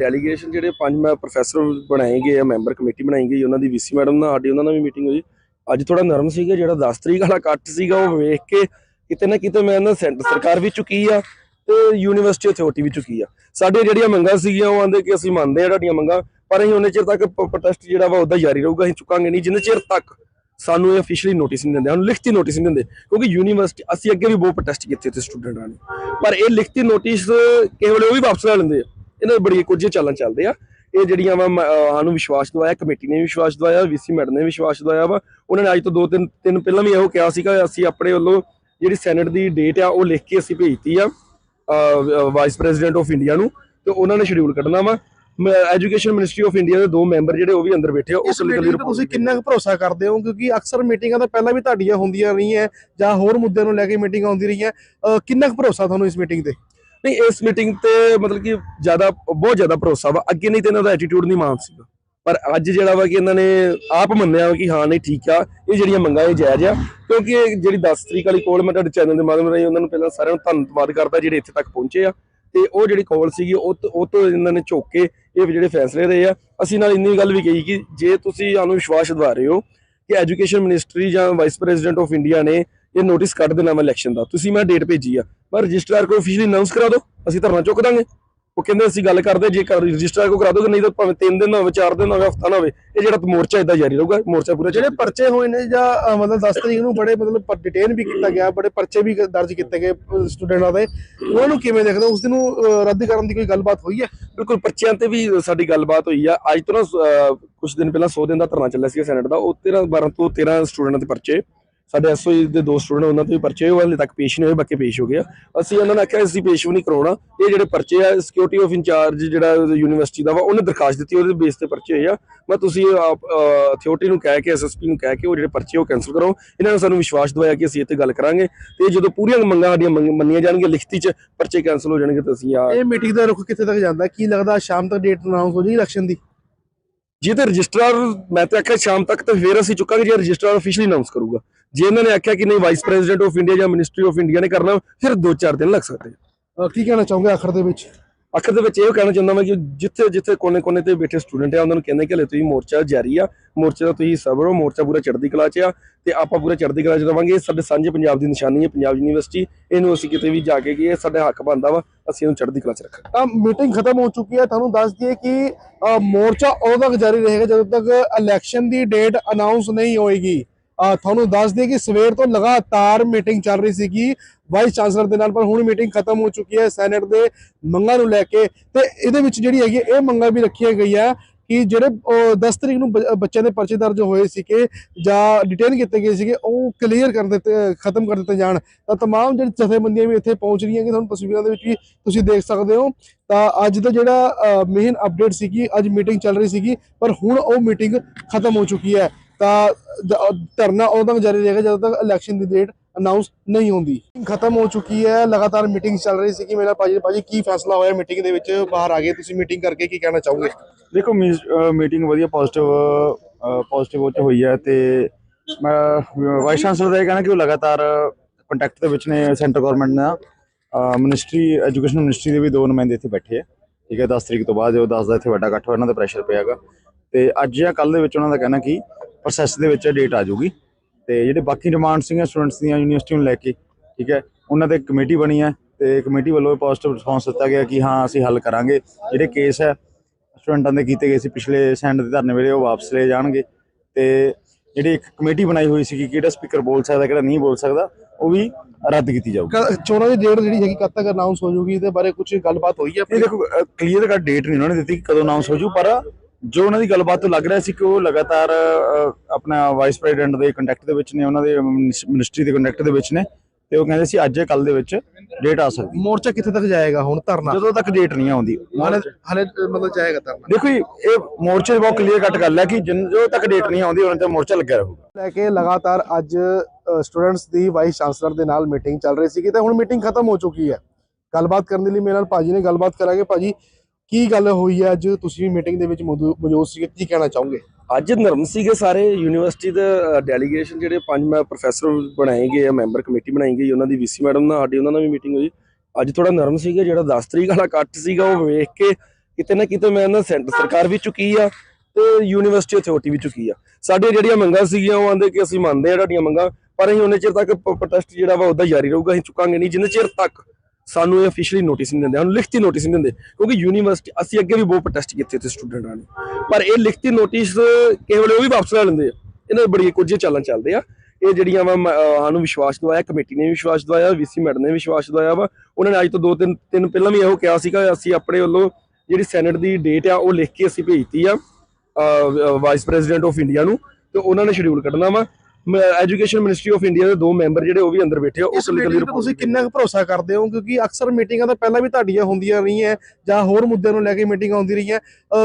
Delegation ਜਿਹੜੇ ਪੰਜ ਮੈਂ ਪ੍ਰੋਫੈਸਰ ਬਣਾਏ ਗਏ ਆ ਮੈਂਬਰ ਕਮੇਟੀ ਬਣਾਈ ਗਈ, ਉਹਨਾਂ ਦੀ ਵੀਸੀ ਮੈਡਮ ਨਾਲ ਸਾਡੀ ਉਹਨਾਂ ਨਾਲ ਵੀ ਮੀਟਿੰਗ ਹੋਈ। ਅੱਜ ਥੋੜਾ ਨਰਮ ਸੀਗਾ, ਜਿਹੜਾ 10 ਤਰੀਕ ਵਾਲਾ ਕੱਟ ਸੀਗਾ, ਉਹ ਵੇਖ ਕੇ ਕਿਤੇ ਨਾ ਕਿਤੇ ਮੈਂ ਨਾ ਸੈਂਟਰ ਸਰਕਾਰ ਵੀ ਚੁੱਕੀ ਆ ਤੇ ਯੂਨੀਵਰਸਿਟੀ ਅਥਾਰਟੀ ਵੀ ਚੁੱਕੀ ਆ। ਸਾਡੀਆਂ ਜਿਹੜੀਆਂ ਮੰਗਾਂ ਸੀਗੀਆਂ, ਉਹ ਆਂਦੇ ਕਿ ਅਸੀਂ ਮੰਨਦੇ ਆ ਤੁਹਾਡੀਆਂ ਮੰਗਾਂ, ਪਰ ਅਸੀਂ ਉਹਨੇ ਚਿਰ ਤੱਕ ਪ੍ਰੋਟੈਸਟ ਜਿਹੜਾ ਵਾ ਉਹਦਾ ਜਾਰੀ ਰਹੂਗਾ, ਅਸੀਂ ਚੁੱਕਾਂਗੇ ਨਹੀਂ। ਜਿੰਨੇ ਚਿਰ ਤੱਕ ਸਾਨੂੰ ਇਹ ਅਫੀਸ਼ੀਅਲੀ ਨੋਟਿਸ ਨਹੀਂ ਦਿੰਦੇ, ਸਾਨੂੰ ਲਿਖਤੀ ਨੋਟਿਸ ਨਹੀਂ ਦਿੰਦੇ, ਕਿਉਂਕਿ ਯੂਨੀਵਰਸਿਟੀ ਅਸੀਂ ਅੱਗੇ ਵੀ ਬਹੁਤ ਪ੍ਰੋਟੈਸਟ ਕੀਤੇ ਤੇ ਸਟੂਡੈਂਟਾਂ ਨੇ ਪਰ ਇਹ ਲਿਖਤੀ ਨੋਟਿਸ ਕਿਸੇ ਵੇਲੇ ਉਹ ਵੀ ਵਾਪਸ ਲੈ ਲੈਂਦੇ ਆ। ਇਹਨਾਂ ਦੇ ਬੜੀ ਕੁਝ ਚੱਲਣ ਚੱਲਦੇ ਆ। ਇਹ ਜਿਹੜੀਆਂ ਵਾ ਸਾਨੂੰ ਵਿਸ਼ਵਾਸ ਦਵਾਇਆ ਕਮੇਟੀ ਨੇ ਵਿਸ਼ਵਾਸ ਦਵਾਇਆ ਵੀਸੀ ਮੈਡਮ ਨੇ ਵਿਸ਼ਵਾਸ ਦਵਾਇਆ ਵਾ। ਉਹਨਾਂ ਨੇ ਅੱਜ ਤੋਂ ਦੋ ਤਿੰਨ ਤਿੰਨ ਪਹਿਲਾਂ ਵੀ ਇਹੋ ਕਿਹਾ ਸੀਗਾ ਅਸੀਂ ਆਪਣੇ ਵੱਲੋਂ ਜਿਹੜੀ ਸੈਨੇਟ ਦੀ ਡੇਟ ਆ ਉਹ ਲਿਖ ਕੇ ਅਸੀਂ ਭੇਜਤੀ ਆ ਵਾਈਸ ਪ੍ਰੈਜ਼ੀਡੈਂਟ ਆਫ ਇੰਡੀਆ ਨੂੰ। ਤੇ ਉਹਨਾਂ ਨੇ ਸ਼ਡਿਊਲ ਕੱਢਣਾ ਵਾ। ਐਜੂਕੇਸ਼ਨ ਮਿਨਿਸਟਰੀ ਆਫ ਇੰਡੀਆ ਦੇ ਦੋ ਮੈਂਬਰ ਜਿਹੜੇ ਉਹ ਵੀ ਅੰਦਰ ਬੈਠੇ ਆ ਉਹ ਇਸ ਕੱਲੀ ਕੱਲੀ ਮੀਟਿੰਗ ਤੇ ਤੁਸੀਂ ਕਿੰਨਾ ਕੁ ਭਰੋਸਾ ਕਰਦੇ ਹੋ? ਕਿਉਂਕਿ ਅਕਸਰ ਮੀਟਿੰਗਾਂ ਤਾਂ ਪਹਿਲਾਂ ਵੀ ਤੁਹਾਡੀਆਂ ਹੁੰਦੀਆਂ ਰਹੀਆਂ ਜਾਂ ਹੋਰ ਮੁੱਦਿਆਂ ਨੂੰ ਲੈ ਕੇ ਮੀਟਿੰਗਾਂ ਹੁੰਦੀ ਰਹੀਆਂ। ਕਿੰਨਾ ਕੁ ਭਰੋਸਾ ਤੁਹਾਨੂੰ ਇਸ ਮੀਟਿੰਗ ਤੇ? ਨਹੀਂ, ਇਸ ਮੀਟਿੰਗ ਤੇ ਮਤਲਬ ਕਿ ਜ਼ਿਆਦਾ, ਬਹੁਤ ਜ਼ਿਆਦਾ ਭਰੋਸਾ ਵਾ। ਅੱਗੇ ਨਹੀਂ ਤੇ ਇਹਨਾਂ ਦਾ ਐਟੀਟਿਊਡ ਨਹੀਂ ਮਾਨ ਸੀਗਾ। ਪਰ ਅੱਜ ਜਿਹੜਾ ਵਾ ਕਿ ਇਹਨਾਂ ਨੇ ਆਪ ਮੰਨਿਆ ਵਾ ਕਿ ਹਾਂ, ਨਹੀਂ, ਠੀਕ ਆ। ਇਹ ਜਿਹੜੀਆਂ ਮੰਗਾਂ, ਇਹ ਜਾਇਜ਼ ਆ। ਕਿਉਂਕਿ ਇਹ ਜਿਹੜੀ 10 ਤਰੀਕ ਵਾਲੀ ਕੋਲ ਮੈਂ ਤੁਹਾਡੇ ਚੈਨਲ ਦੇ ਮਾਧਿਅਮ ਰਾਹੀਂ ਉਹਨਾਂ ਨੂੰ ਪਹਿਲਾਂ ਸਾਰਿਆਂ ਨੂੰ ਧੰਨਵਾਦ ਕਰਦਾ ਜਿਹੜੇ ਇੱਥੇ ਤੱਕ ਪਹੁੰਚੇ ਆ। ਤੇ ਉਹ ਜਿਹੜੀ ਕੋਲ ਸੀਗੀ, ਉਹ ਤੋਂ- ਉਹ ਤੋਂ ਇਹਨਾਂ ਨੇ ਝੋਕ ਕੇ ਇਹ ਜਿਹੜੇ ਫੈਸਲੇ ਰਹੇ ਆ। ਅਸੀਂ ਨਾਲ ਇੰਨੀ ਗੱਲ ਵੀ ਕਹੀ ਕਿ ਜੇ ਤੁਸੀਂ ਸਾਨੂੰ ਵਿਸ਼ਵਾਸ ਦਿਵਾ ਰਹੇ ਹੋ ਕਿ ਐਜੂਕੇਸ਼ਨ ਮਿਨਿਸਟਰੀ ਜਾਂ ਵਾਈਸ ਪ੍ਰੈਜ਼ੀਡੈਂਟ ਆਫ ਇੰਡੀਆ ਨੇ ਇਹ ਨੋਟਿਸ ਕੱਢ ਦੇਣਾ ਵਾ ਇਲੈਕਸ਼ਨ ਦਾ। ਤੁਸੀਂ ਮੈਂ ਡੇਟ ਭੇਜੀ ਆ। ਪਰ ਰਜਿਸਟਰਾਰ ਕੋਲ ਅਫੀਸ਼ੀਅਲੀ ਅਨਾਉਂਸ ਕਰਾ ਦਿਓ ਅਸੀਂ ਧਰਨਾ ਚੁੱਕ ਦਾਂਗੇ। ਉਹ ਕਹਿੰਦੇ ਅਸੀਂ ਗੱਲ ਕਰਦੇ ਜੇ ਰਜਿਸਟਰਾਰ ਕੋ ਕਰਾ ਦੋਗੇ ਨਹੀਂ ਤਾਂ ਭਾਵੇਂ 3 ਦਿਨ ਨਾ ਹੋਵੇ 4 ਦਿਨ ਨਾ ਹੋਵੇ ਹਫਤਾ ਨਾ ਹੋਵੇ ਇਹ ਜਿਹੜਾ ਮੋਰਚਾ ਇਦਾਂ ਜਾਰੀ ਰਹੂਗਾ ਮੋਰਚਾ ਪੂਰਾ ਜਿਹੜੇ ਪਰਚੇ ਹੋਏ ਨੇ ਜਾਂ ਮਤਲਬ 10 ਤਰੀਕ ਨੂੰ ਬੜੇ ਮਤਲਬ ਡਿਟੇਨ ਵੀ ਕੀਤਾ ਗਿਆ ਬੜੇ ਪਰਚੇ ਵੀ ਦਰਜ ਕੀਤੇ ਗਏ ਸਟੂਡੈਂਟਾਂ ਦੇ। ਉਹਨਾਂ ਨੂੰ ਕਿਵੇਂ ਦੇਖਦੇ ਉਸ ਦਿਨ ਨੂੰ ਰੱਦ ਕਰਨ ਦੀ ਕੋਈ ਗੱਲਬਾਤ ਹੋਈ ਹੈ? ਬਿਲਕੁਲ ਪਰਚਿਆਂ ਤੇ ਵੀ ਸਾਡੀ ਗੱਲਬਾਤ ਹੋਈ ਆ। ਅੱਜ ਤੋਂ ਨਾ ਕੁਝ ਦਿਨ ਪਹਿਲਾਂ 100 ਦਿਨ ਦਾ ਧਰਨਾ ਚੱਲਿਆ ਸੀ ਸੈਨੇਟ ਦਾ। ਉਹ 13 12 ਤੋਂ 13 ਸਟੂਡੈਂਟਾਂ ਦੇ ਪਰਚੇ। ਸਾਡੇ ਐਸਓਈ ਦੇ ਦੋ ਸਟੂਡੈਂਟ ਉਹਨਾਂ ਤੇ ਵੀ ਪਰਚੇ ਹੋਏ ਹਲੇ ਤੱਕ ਪੇਸ਼ ਨਹੀਂ ਹੋਏ ਬਾਕੀ ਪੇਸ਼ ਹੋ ਗਿਆ ਅਸੀਂ ਉਹਨਾਂ ਨੇ ਆਖਿਆ ਅਸੀਂ ਪੇਸ਼ ਵੀ ਨਹੀਂ ਕਰਾਉਣਾ। ਇਹ ਜਿਹੜੇ ਪਰਚੇ ਆ ਸਿਕਿਉਰਿਟੀ ਆਫ ਇੰਚਾਰਜ ਜਿਹੜਾ ਯੂਨੀਵਰਸਿਟੀ ਦਾ ਵਾ ਉਹਨੇ ਦਰਖਾਸਤ ਦਿੱਤੀ ਉਹਦੇ ਬੇਸ ਤੇ ਪਰਚੇ ਹੋਏ ਆ। ਮੈਂ ਤੁਸੀਂ ਅਥਾਰਟੀ ਨੂੰ ਕਹਿ ਕੇ ਐਸਐਸਪੀ ਨੂੰ ਕਹਿ ਕੇ ਉਹ ਜਿਹੜੇ ਪਰਚੇ ਉਹ ਕੈਨਸਲ ਕਰੋ। ਇਹਨਾਂ ਨੇ ਸਾਨੂੰ ਵਿਸ਼ਵਾਸ ਦਵਾਇਆ ਕਿ ਅਸੀਂ ਇੱਥੇ ਗੱਲ ਕਰਾਂਗੇ। ਤੇ ਜਦੋਂ ਪੂਰੀਆਂ ਮੰਗਾਂ ਸਾਡੀਆਂ ਮੰਨੀਆਂ ਜਾਣਗੀਆਂ ਲਿਖਤੀ 'ਚ ਪਰਚੇ ਕੈਨਸਲ ਹੋ ਜਾਣਗੇ ਤਾਂ ਅਸੀਂ ਆ ਇਹ ਮੀਟਿੰਗ ਦਾ ਰੁਖ ਕਿੱਥੇ ਤੱਕ ਜਾਂਦਾ? ਕੀ ਲੱਗਦਾ ਸ਼ਾਮ ਤੱਕ ਡੇਟ ਅਨਾਉਂਸ ਹੋ ਜਾਏਗੀ ਇਲੈਕਸ਼ਨ ਦੀ? ਜੇ ਤੇ ਰਜਿਸਟਰਾਰ ਮੈਂ ਤਾਂ ਆਖਿਆ ਸ਼ਾਮ ਤੱਕ ਤਾਂ ਫੇਰ ਅਸੀਂ ਚੁੱਕਾਂਗੇ ਜੇ ਰਜਿਸਟਰਾਰ ਅਫੀਸ਼ੀਅਲੀ ਅਨਾਉਂਸ ਕਰੂਗਾ। ਜੇ ਇਹਨਾਂ ਨੇ ਆਖਿਆ ਕਿ ਨਹੀਂ ਵਾਈਸ ਪ੍ਰੈਜ਼ੀਡੈਂਟ ਆਫ ਇੰਡੀਆ ਜਾਂ ਮਿਨਿਸਟਰੀ ਆਫ ਇੰਡੀਆ ਨੇ ਕਰਨਾ ਫਿਰ 2-4 ਦਿਨ ਲੱਗ ਸਕਦੇ ਕੀ ਕਹਿਣਾ ਚਾਹੋਗੇ ਆਖਰ ਦੇ ਵਿੱਚ? ਆਖਰ ਦੇ ਵਿੱਚ ਇਹ ਕਹਿਣਾ ਚਾਹੁੰਦਾ ਮੈਂ ਕਿ ਜਿੱਥੇ ਜਿੱਥੇ ਕੋਨੇ-ਕੋਨੇ ਤੇ ਬੈਠੇ ਸਟੂਡੈਂਟ ਆ ਉਹਨਾਂ ਨੂੰ ਕਹਿੰਦੇ ਕਿ ਹਲੇ ਤੁਸੀਂ ਮੋਰਚਾ ਜਾਰੀ ਆ ਮੋਰਚੇ ਦਾ ਤੁਸੀਂ ਸਬਰ ਹੋ ਮੋਰਚਾ ਪੂਰਾ ਚੜ੍ਹਦੀ ਕਲਾ 'ਚ ਆ ਤੇ ਆਪਾਂ ਪੂਰਾ ਚੜ੍ਹਦੀ ਕਲਾ 'ਚ ਰਵਾਂਗੇ। ਇਹ ਸਾਡੇ ਸਾਂਝੇ ਪੰਜਾਬ ਦੀ ਨਿਸ਼ਾਨੀ ਹੈ ਪੰਜਾਬ ਯੂਨੀਵਰਸਿਟੀ। ਇਹਨੂੰ ਅਸੀਂ ਕਿਤੇ ਵੀ ਜਾ ਕੇ ਕਿ ਇਹ ਸਾਡੇ ਹੱਕ ਬਣਦਾ ਵਾ ਅਸੀਂ ਇਹਨੂੰ ਚੜ੍ਹਦੀ ਕਲਾ 'ਚ ਰੱਖਾਂਗੇ। ਤਾਂ ਮੀਟਿੰਗ ਖਤਮ ਹੋ ਚੁੱਕੀ ਹੈ ਤੁਹਾਨੂੰ ਦੱਸ ਦਈਏ ਕਿ ਮੋਰਚਾ ਉਦੋਂ ਤੱਕ ਜਾਰੀ ਰਹੇਗਾ ਜਦੋਂ ਤੱਕ ਇਲੈਕਸ਼ਨ ਦੀ ਡੇਟ ਅਨਾਉਂਸ ਨਹੀਂ ਹੋਏਗੀ। ਤੁਹਾਨੂੰ ਦੱਸ ਦਈਏ ਕਿ ਸਵੇਰ ਤੋਂ ਲਗਾਤਾਰ ਮੀਟਿੰਗ ਚੱਲ ਰਹੀ ਸੀਗੀ ਵਾਈਸ ਚਾਂਸਲਰ ਦੇ ਨਾਲ ਪਰ ਹੁਣ ਮੀਟਿੰਗ ਖਤਮ ਹੋ ਚੁੱਕੀ ਹੈ ਸੈਨੇਟ ਦੇ ਮੰਗਾਂ ਨੂੰ ਲੈ ਕੇ ਤੇ ਇਹਦੇ ਵਿੱਚ ਜਿਹੜੀ ਹੈਗੀ ਹੈ, ਇਹ ਮੰਗਾਂ ਵੀ ਰੱਖੀਆਂ ਗਈਆਂ ਕਿ ਜਿਹੜੇ ਅ, 10 ਤਰੀਕ ਨੂੰ ਬ- ਬੱਚਿਆਂ ਦੇ ਪਰਚੇ ਦਰਜ ਹੋਏ ਸੀਗੇ ਜਾਂ ਡਿਟੇਨ ਕੀਤੇ ਗਏ ਸੀਗੇ ਉਹ ਕਲੀਅਰ ਕਰ ਦਿੱਤੇ ਖਤਮ ਕਰ ਦਿੱਤੇ ਜਾਣ ਤਾਂ तमाम ਜਿਹੜੀ ਜਥੇਬੰਦੀਆਂ ਵੀ ਇੱਥੇ ਪਹੁੰਚ ਰਹੀਆਂ ਕਿ ਤੁਹਾਨੂੰ ਤਸਵੀਰਾਂ ਦੇ ਵਿੱਚ ਵੀ ਤੁਸੀਂ ਦੇਖ ਸਕਦੇ ਹੋ ਤਾਂ ਅੱਜ ਦਾ ਜਿਹੜਾ ਮੇਨ ਅਪਡੇਟ ਸੀਗੀ ਅੱਜ ਮੀਟਿੰਗ ਚੱਲ ਰਹੀ ਸੀਗੀ ਪਰ ਹੁਣ ਉਹ ਮੀਟਿੰਗ ਖਤਮ ਹੋ ਚੁੱਕੀ ਹੈ ਤਾਂ ਧਰਨਾ ਉਦੋਂ ਤੱਕ ਜਾਰੀ ਰਹੇਗਾ ਜਦੋਂ ਤੱਕ ਇਲੈਕਸ਼ਨ ਦੀ ਡੇਟ ਅਨਾਉਂਸ ਨਹੀਂ ਹੁੰਦੀ। ਖਤਮ ਹੋ ਚੁੱਕੀ ਹੈ, ਲਗਾਤਾਰ ਮੀਟਿੰਗ ਚੱਲ ਰਹੀ ਸੀਗੀ। ਮੇਰਾ ਭਾਜੀ ਭਾਜੀ, ਕੀ ਫੈਸਲਾ ਹੋਇਆ ਮੀਟਿੰਗ ਦੇ ਵਿੱਚ? ਬਾਹਰ ਆ ਗਏ, ਤੁਸੀਂ ਮੀਟਿੰਗ ਕਰਕੇ ਕੀ ਕਹਿਣਾ ਚਾਹੋਗੇ? ਦੇਖੋ ਮੀਟਿੰਗ ਵਧੀਆ ਪੋਜ਼ਿਟਿਵ ਪੋਜ਼ਿਟਿਵ ਉਹ ਹੋਈ ਹੈ ਤੇ ਮੈਂ ਵਾਈਸ ਚਾਂਸਲਰ ਦਾ ਇਹ ਕਹਿਣਾ ਕਿ ਉਹ ਲਗਾਤਾਰ ਕੰਟੈਕਟ ਦੇ ਵਿੱਚ ਨੇ ਸੈਂਟਰ ਗਵਰਨਮੈਂਟ ਨਾਲ। ਮਿਨਿਸਟਰੀ ਐਜੂਕੇਸ਼ਨ ਮਿਨਿਸਟਰੀ ਦੇ ਵੀ ਦੋ ਨੁਮਾਇੰਦੇ ਇੱਥੇ ਬੈਠੇ ਆ। ਠੀਕ ਹੈ 10 ਤਰੀਕ ਤੋਂ ਬਾਅਦ ਜੋ 10 ਦਾ ਇੱਥੇ ਵੱਡਾ ਇਕੱਠ ਹੋਇਆ, ਇਹਨਾਂ ਦਾ ਪ੍ਰੈਸ਼ਰ ਪਿਆਗਾ ਤੇ ਅੱਜ ਜਾਂ ਕੱਲ ਦੇ ਵਿੱਚ ਉਹਨਾਂ ਦਾ ਕਹਿਣਾ ਕਿ ਪ੍ਰੋਸੈਸ ਦੇ ਵਿੱਚ ਡੇਟ ਆ ਜਾਊਗੀ। ਤੇ ਜਿਹੜੇ ਬਾਕੀ ਡਿਮਾਂਡ ਸੀਗੀਆਂ ਸਟੂਡੈਂਟਸ ਦੀਆਂ ਯੂਨੀਵਰਸਿਟੀ ਨੂੰ ਲੈ ਕੇ ਠੀਕ ਹੈ ਉਹਨਾਂ ਤੇ ਕਮੇਟੀ ਬਣੀ ਹੈ ਤੇ ਕਮੇਟੀ ਵੱਲੋਂ ਪੋਜ਼ਿਟਿਵ ਰਿਸਪੌਂਸ ਦਿੱਤਾ ਗਿਆ ਕਿ ਹਾਂ ਅਸੀਂ ਹੱਲ ਕਰਾਂਗੇ। ਜਿਹੜੇ ਕੇਸ ਹੈ ਸਟੂਡੈਂਟਾਂ ਦੇ ਕੀਤੇ ਗਏ ਸੀ ਪਿਛਲੇ ਸੈਂਡ ਦੇ ਧਰਨੇ ਵੇਲੇ ਉਹ ਵਾਪਸ ਲਏ ਜਾਣਗੇ। ਤੇ ਜਿਹੜੀ ਇੱਕ ਕਮੇਟੀ ਬਣਾਈ ਹੋਈ ਸੀ ਕਿ ਕਿਹੜਾ ਸਪੀਕਰ ਬੋਲ ਸਕਦਾ ਕਿਹੜਾ ਨਹੀਂ ਬੋਲ ਸਕਦਾ ਉਹ ਵੀ ਰੱਦ ਕੀਤੀ ਜਾਊਗੀ। ਚੋਣਾਂ ਦੀ ਡੇਟ ਜਿਹੜੀ ਹੈਗੀ ਕਦ ਤੱਕ ਅਨਾਉਂਸ ਹੋ ਜਾਊਗੀ ਇਹਦੇ ਬਾਰੇ ਕੁਝ ਗੱਲਬਾਤ ਹੋਈ ਹੈ ਇਹ ਦੇਖੋ ਕਲੀਅਰ ਕੱਟ ਡੇਟ ਨਹੀਂ ਉਹਨਾਂ ਨੇ ਦਿੱਤੀ ਕਿ ਕਦੋਂ ਅਨਾਉਂਸ ਹੋ ਜੂ ਪਰ ਜੋ ਉਹਨਾਂ ਦੀ ਗੱਲਬਾਤ ਤੋਂ ਲੱਗ ਰਿਹਾ ਸੀ ਕਿ ਉਹ ਲਗਾਤਾਰ ਆਪਣਾ ਵਾਈਸ ਪ੍ਰੈਜ਼ੀਡੈਂਟ ਦੇ ਕੰਟੈਕਟ ਦੇ ਵਿੱਚ ਨੇ ਉਹਨਾਂ ਦੇ ਮਿਨਿਸਟਰੀ ਦੇ ਕੰਟੈਕਟ ਦੇ ਵਿੱਚ ਨੇ ਤੇ ਉਹ ਕਹਿੰਦੇ ਸੀ ਅੱਜ ਜਾਂ ਕੱਲ ਦੇ ਵਿੱਚ ਡੇਟ ਆ ਸਕਦੀ ਮੋਰਚਾ ਕਿੱਥੇ ਤੱਕ ਜਾਏਗਾ ਹੁਣ ਧਰਨਾ? ਜਦੋਂ ਤੱਕ ਡੇਟ ਨਹੀਂ ਆਉਂਦੀ। ਹਲੇ ਹਲੇ ਮਤਲਬ ਜਾਏਗਾ ਧਰਨਾ? ਦੇਖੋ ਇਹ ਮੋਰਚੇ ਦੀ ਬਹੁਤ ਕਲੀਅਰ ਕੱਟ ਗੱਲ ਹੈ ਕਿ ਜਿੰਨ ਜੋ ਤੱਕ ਡੇਟ ਨਹੀਂ ਆਉਂਦੀ ਉਹਨਾਂ ਤੇ ਮੋਰਚਾ ਲੱਗਿਆ ਰਹੂਗਾ। ਲੈ ਕੇ ਲਗਾਤਾਰ ਅੱਜ ਸਟੂਡੈਂਟਸ ਦੀ ਵਾਈਸ ਚਾਂਸਲਰ ਦੇ ਨਾਲ ਮੀਟਿੰਗ ਚੱਲ ਰਹੀ ਸੀ ਤੇ ਹੁਣ ਮੀਟਿੰਗ ਖਤਮ ਹੋ ਚੁੱਕੀ ਹੈ। ਗੱਲਬਾਤ ਕਰਨ ਦੇ ਲਈ ਮੇਰੇ ਨਾਲ ਭਾਜੀ ਨੇ ਗੱਲਬਾਤ ਕਰਾਂਗੇ। ਭਾਜੀ ਕੀ ਗੱਲ ਹੋਈ ਹੈ? ਅੱਜ ਤੁਸੀਂ ਵੀ ਮੀਟਿੰਗ ਦੇ ਵਿੱਚ ਮੌਜੂ- ਮੌਜੂਦ ਸੀਗੇ, ਕੀ ਕਹਿਣਾ ਚਾਹੋਗੇ? ਅੱਜ ਨਰਮ ਸੀਗੇ ਸਾਰੇ ਯੂਨੀਵਰਸਿਟੀ ਦੇ ਡੈਲੀਗੇਸ਼ਨ ਜਿਹੜੇ ਪੰਜ ਮੈਂ ਪ੍ਰੋਫੈਸਰ ਬਣਾਏ ਗਏ ਆ ਮੈਂਬਰ ਕਮੇਟੀ ਬਣਾਈ ਗਈ, ਉਹਨਾਂ ਦੀ ਵੀਸੀ ਮੈਡਮ ਨਾਲ ਸਾਡੀ ਉਹਨਾਂ ਨਾਲ ਵੀ ਮੀਟਿੰਗ ਹੋਈ। ਅੱਜ ਥੋੜਾ ਨਰਮ ਸੀਗਾ, ਜਿਹੜਾ 10 ਤਰੀਕ ਵਾਲਾ ਕੱਟ ਸੀਗਾ, ਉਹ ਵੇਖ ਕੇ ਕਿਤੇ ਨਾ ਕਿਤੇ ਮੈਂ ਨਾ ਸੈਂਟਰ ਸਰਕਾਰ ਵੀ ਚੁੱਕੀ ਆ ਤੇ ਯੂਨੀਵਰਸਿਟੀ ਅਥਾਰਟੀ ਵੀ ਚੁੱਕੀ ਆ। ਸਾਡੀਆਂ ਜਿਹੜੀਆਂ ਮੰਗਾਂ ਸੀਗੀਆਂ, ਉਹ ਆਂਦੇ ਕਿ ਅਸੀਂ ਮੰਨਦੇ ਆ ਤੁਹਾਡੀਆਂ ਮੰਗਾਂ, ਪਰ ਅਸੀਂ ਉਹਨੇ ਚਿਰ ਤੱਕ ਪ੍ਰੋਟੈਸਟ ਜਿਹੜਾ ਵਾ, ਉਹਦਾ ਜਾਰੀ ਰਹੂਗਾ, ਅਸੀਂ ਚੁੱਕਾਂਗੇ ਨਹੀਂ, ਜਿੰਨੇ ਚਿਰ ਤੱਕ ਸਾਨੂੰ ਇਹ ਅਫੀਸ਼ੀਅਲੀ ਨੋਟਿਸ ਨਹੀਂ ਦਿੰਦੇ, ਸਾਨੂੰ ਲਿਖਤੀ ਨੋਟਿਸ ਨਹੀਂ ਦਿੰਦੇ, ਕਿਉਂਕਿ ਯੂਨੀਵਰਸਿਟੀ ਅਸੀਂ ਅੱਗੇ ਵੀ ਬਹੁਤ ਪ੍ਰੋਟੈਸਟ ਕੀਤੇ ਤੇ ਸਟੂਡੈਂਟਾਂ ਨੇ ਪਰ ਇਹ ਲਿਖਤੀ ਨੋਟਿਸ ਕਿਸੇ ਵੇਲੇ ਉਹ ਵੀ ਵਾਪਸ ਲੈ ਲੈਂਦੇ ਆ। ਇਹਨਾਂ ਦੇ ਬੜੀ ਕੁਝ ਚਾਲਾਂ ਚੱਲਦੇ ਆ। ਇਹ ਜਿਹੜੀਆਂ ਵਾ, ਮ- ਸਾਨੂੰ ਵਿਸ਼ਵਾਸ ਦਵਾਇਆ, ਕਮੇਟੀ ਨੇ ਵੀ ਵਿਸ਼ਵਾਸ ਦਵਾਇਆ ਵੀਸੀ ਮੈਡਮ ਨੇ ਵੀ ਵਿਸ਼ਵਾਸ ਦਵਾਇਆ ਵਾ। ਉਹਨਾਂ ਨੇ ਅੱਜ ਤੋਂ ਦੋ ਤਿੰਨ ਤਿੰਨ ਪਹਿਲਾਂ ਵੀ ਇਹੋ ਕਿਹਾ ਸੀਗਾ, ਅਸੀਂ ਆਪਣੇ ਵੱਲੋਂ ਜਿਹੜੀ ਸੈਨੇਟ ਦੀ ਡੇਟ ਆ, ਉਹ ਲਿਖ ਕੇ ਅਸੀਂ ਭੇਜਤੀ ਆ ਵਾਈਸ ਪ੍ਰੈਜ਼ੀਡੈਂਟ ਆਫ ਇੰਡੀਆ ਨੂੰ, ਤੇ ਉਹਨਾਂ ਨੇ ਸ਼ਡਿਊਲ ਕੱਢਣਾ ਵਾ। ਐਜੂਕੇਸ਼ਨ ਮਿਨਿਸਟਰੀ ਆਫ ਇੰਡੀਆ ਦੇ ਦੋ ਮੈਂਬਰ ਜਿਹੜੇ ਉਹ ਵੀ ਅੰਦਰ ਬੈਠੇ ਆ ਉਹ ਇਸ ਕੱਲੀ ਕੱਲੀ ਮੀਟਿੰਗ ਤੇ ਤੁਸੀਂ ਕਿੰਨਾ ਕੁ ਭਰੋਸਾ ਕਰਦੇ ਹੋ? ਕਿਉਂਕਿ ਅਕਸਰ ਮੀਟਿੰਗਾਂ ਤਾਂ ਪਹਿਲਾਂ ਵੀ ਤੁਹਾਡੀਆਂ ਹੁੰਦੀਆਂ ਰਹੀਆਂ ਜਾਂ ਹੋਰ ਮੁੱਦਿਆਂ ਨੂੰ ਲੈ ਕੇ ਮੀਟਿੰਗਾਂ ਹੁੰਦੀ ਰਹੀਆਂ।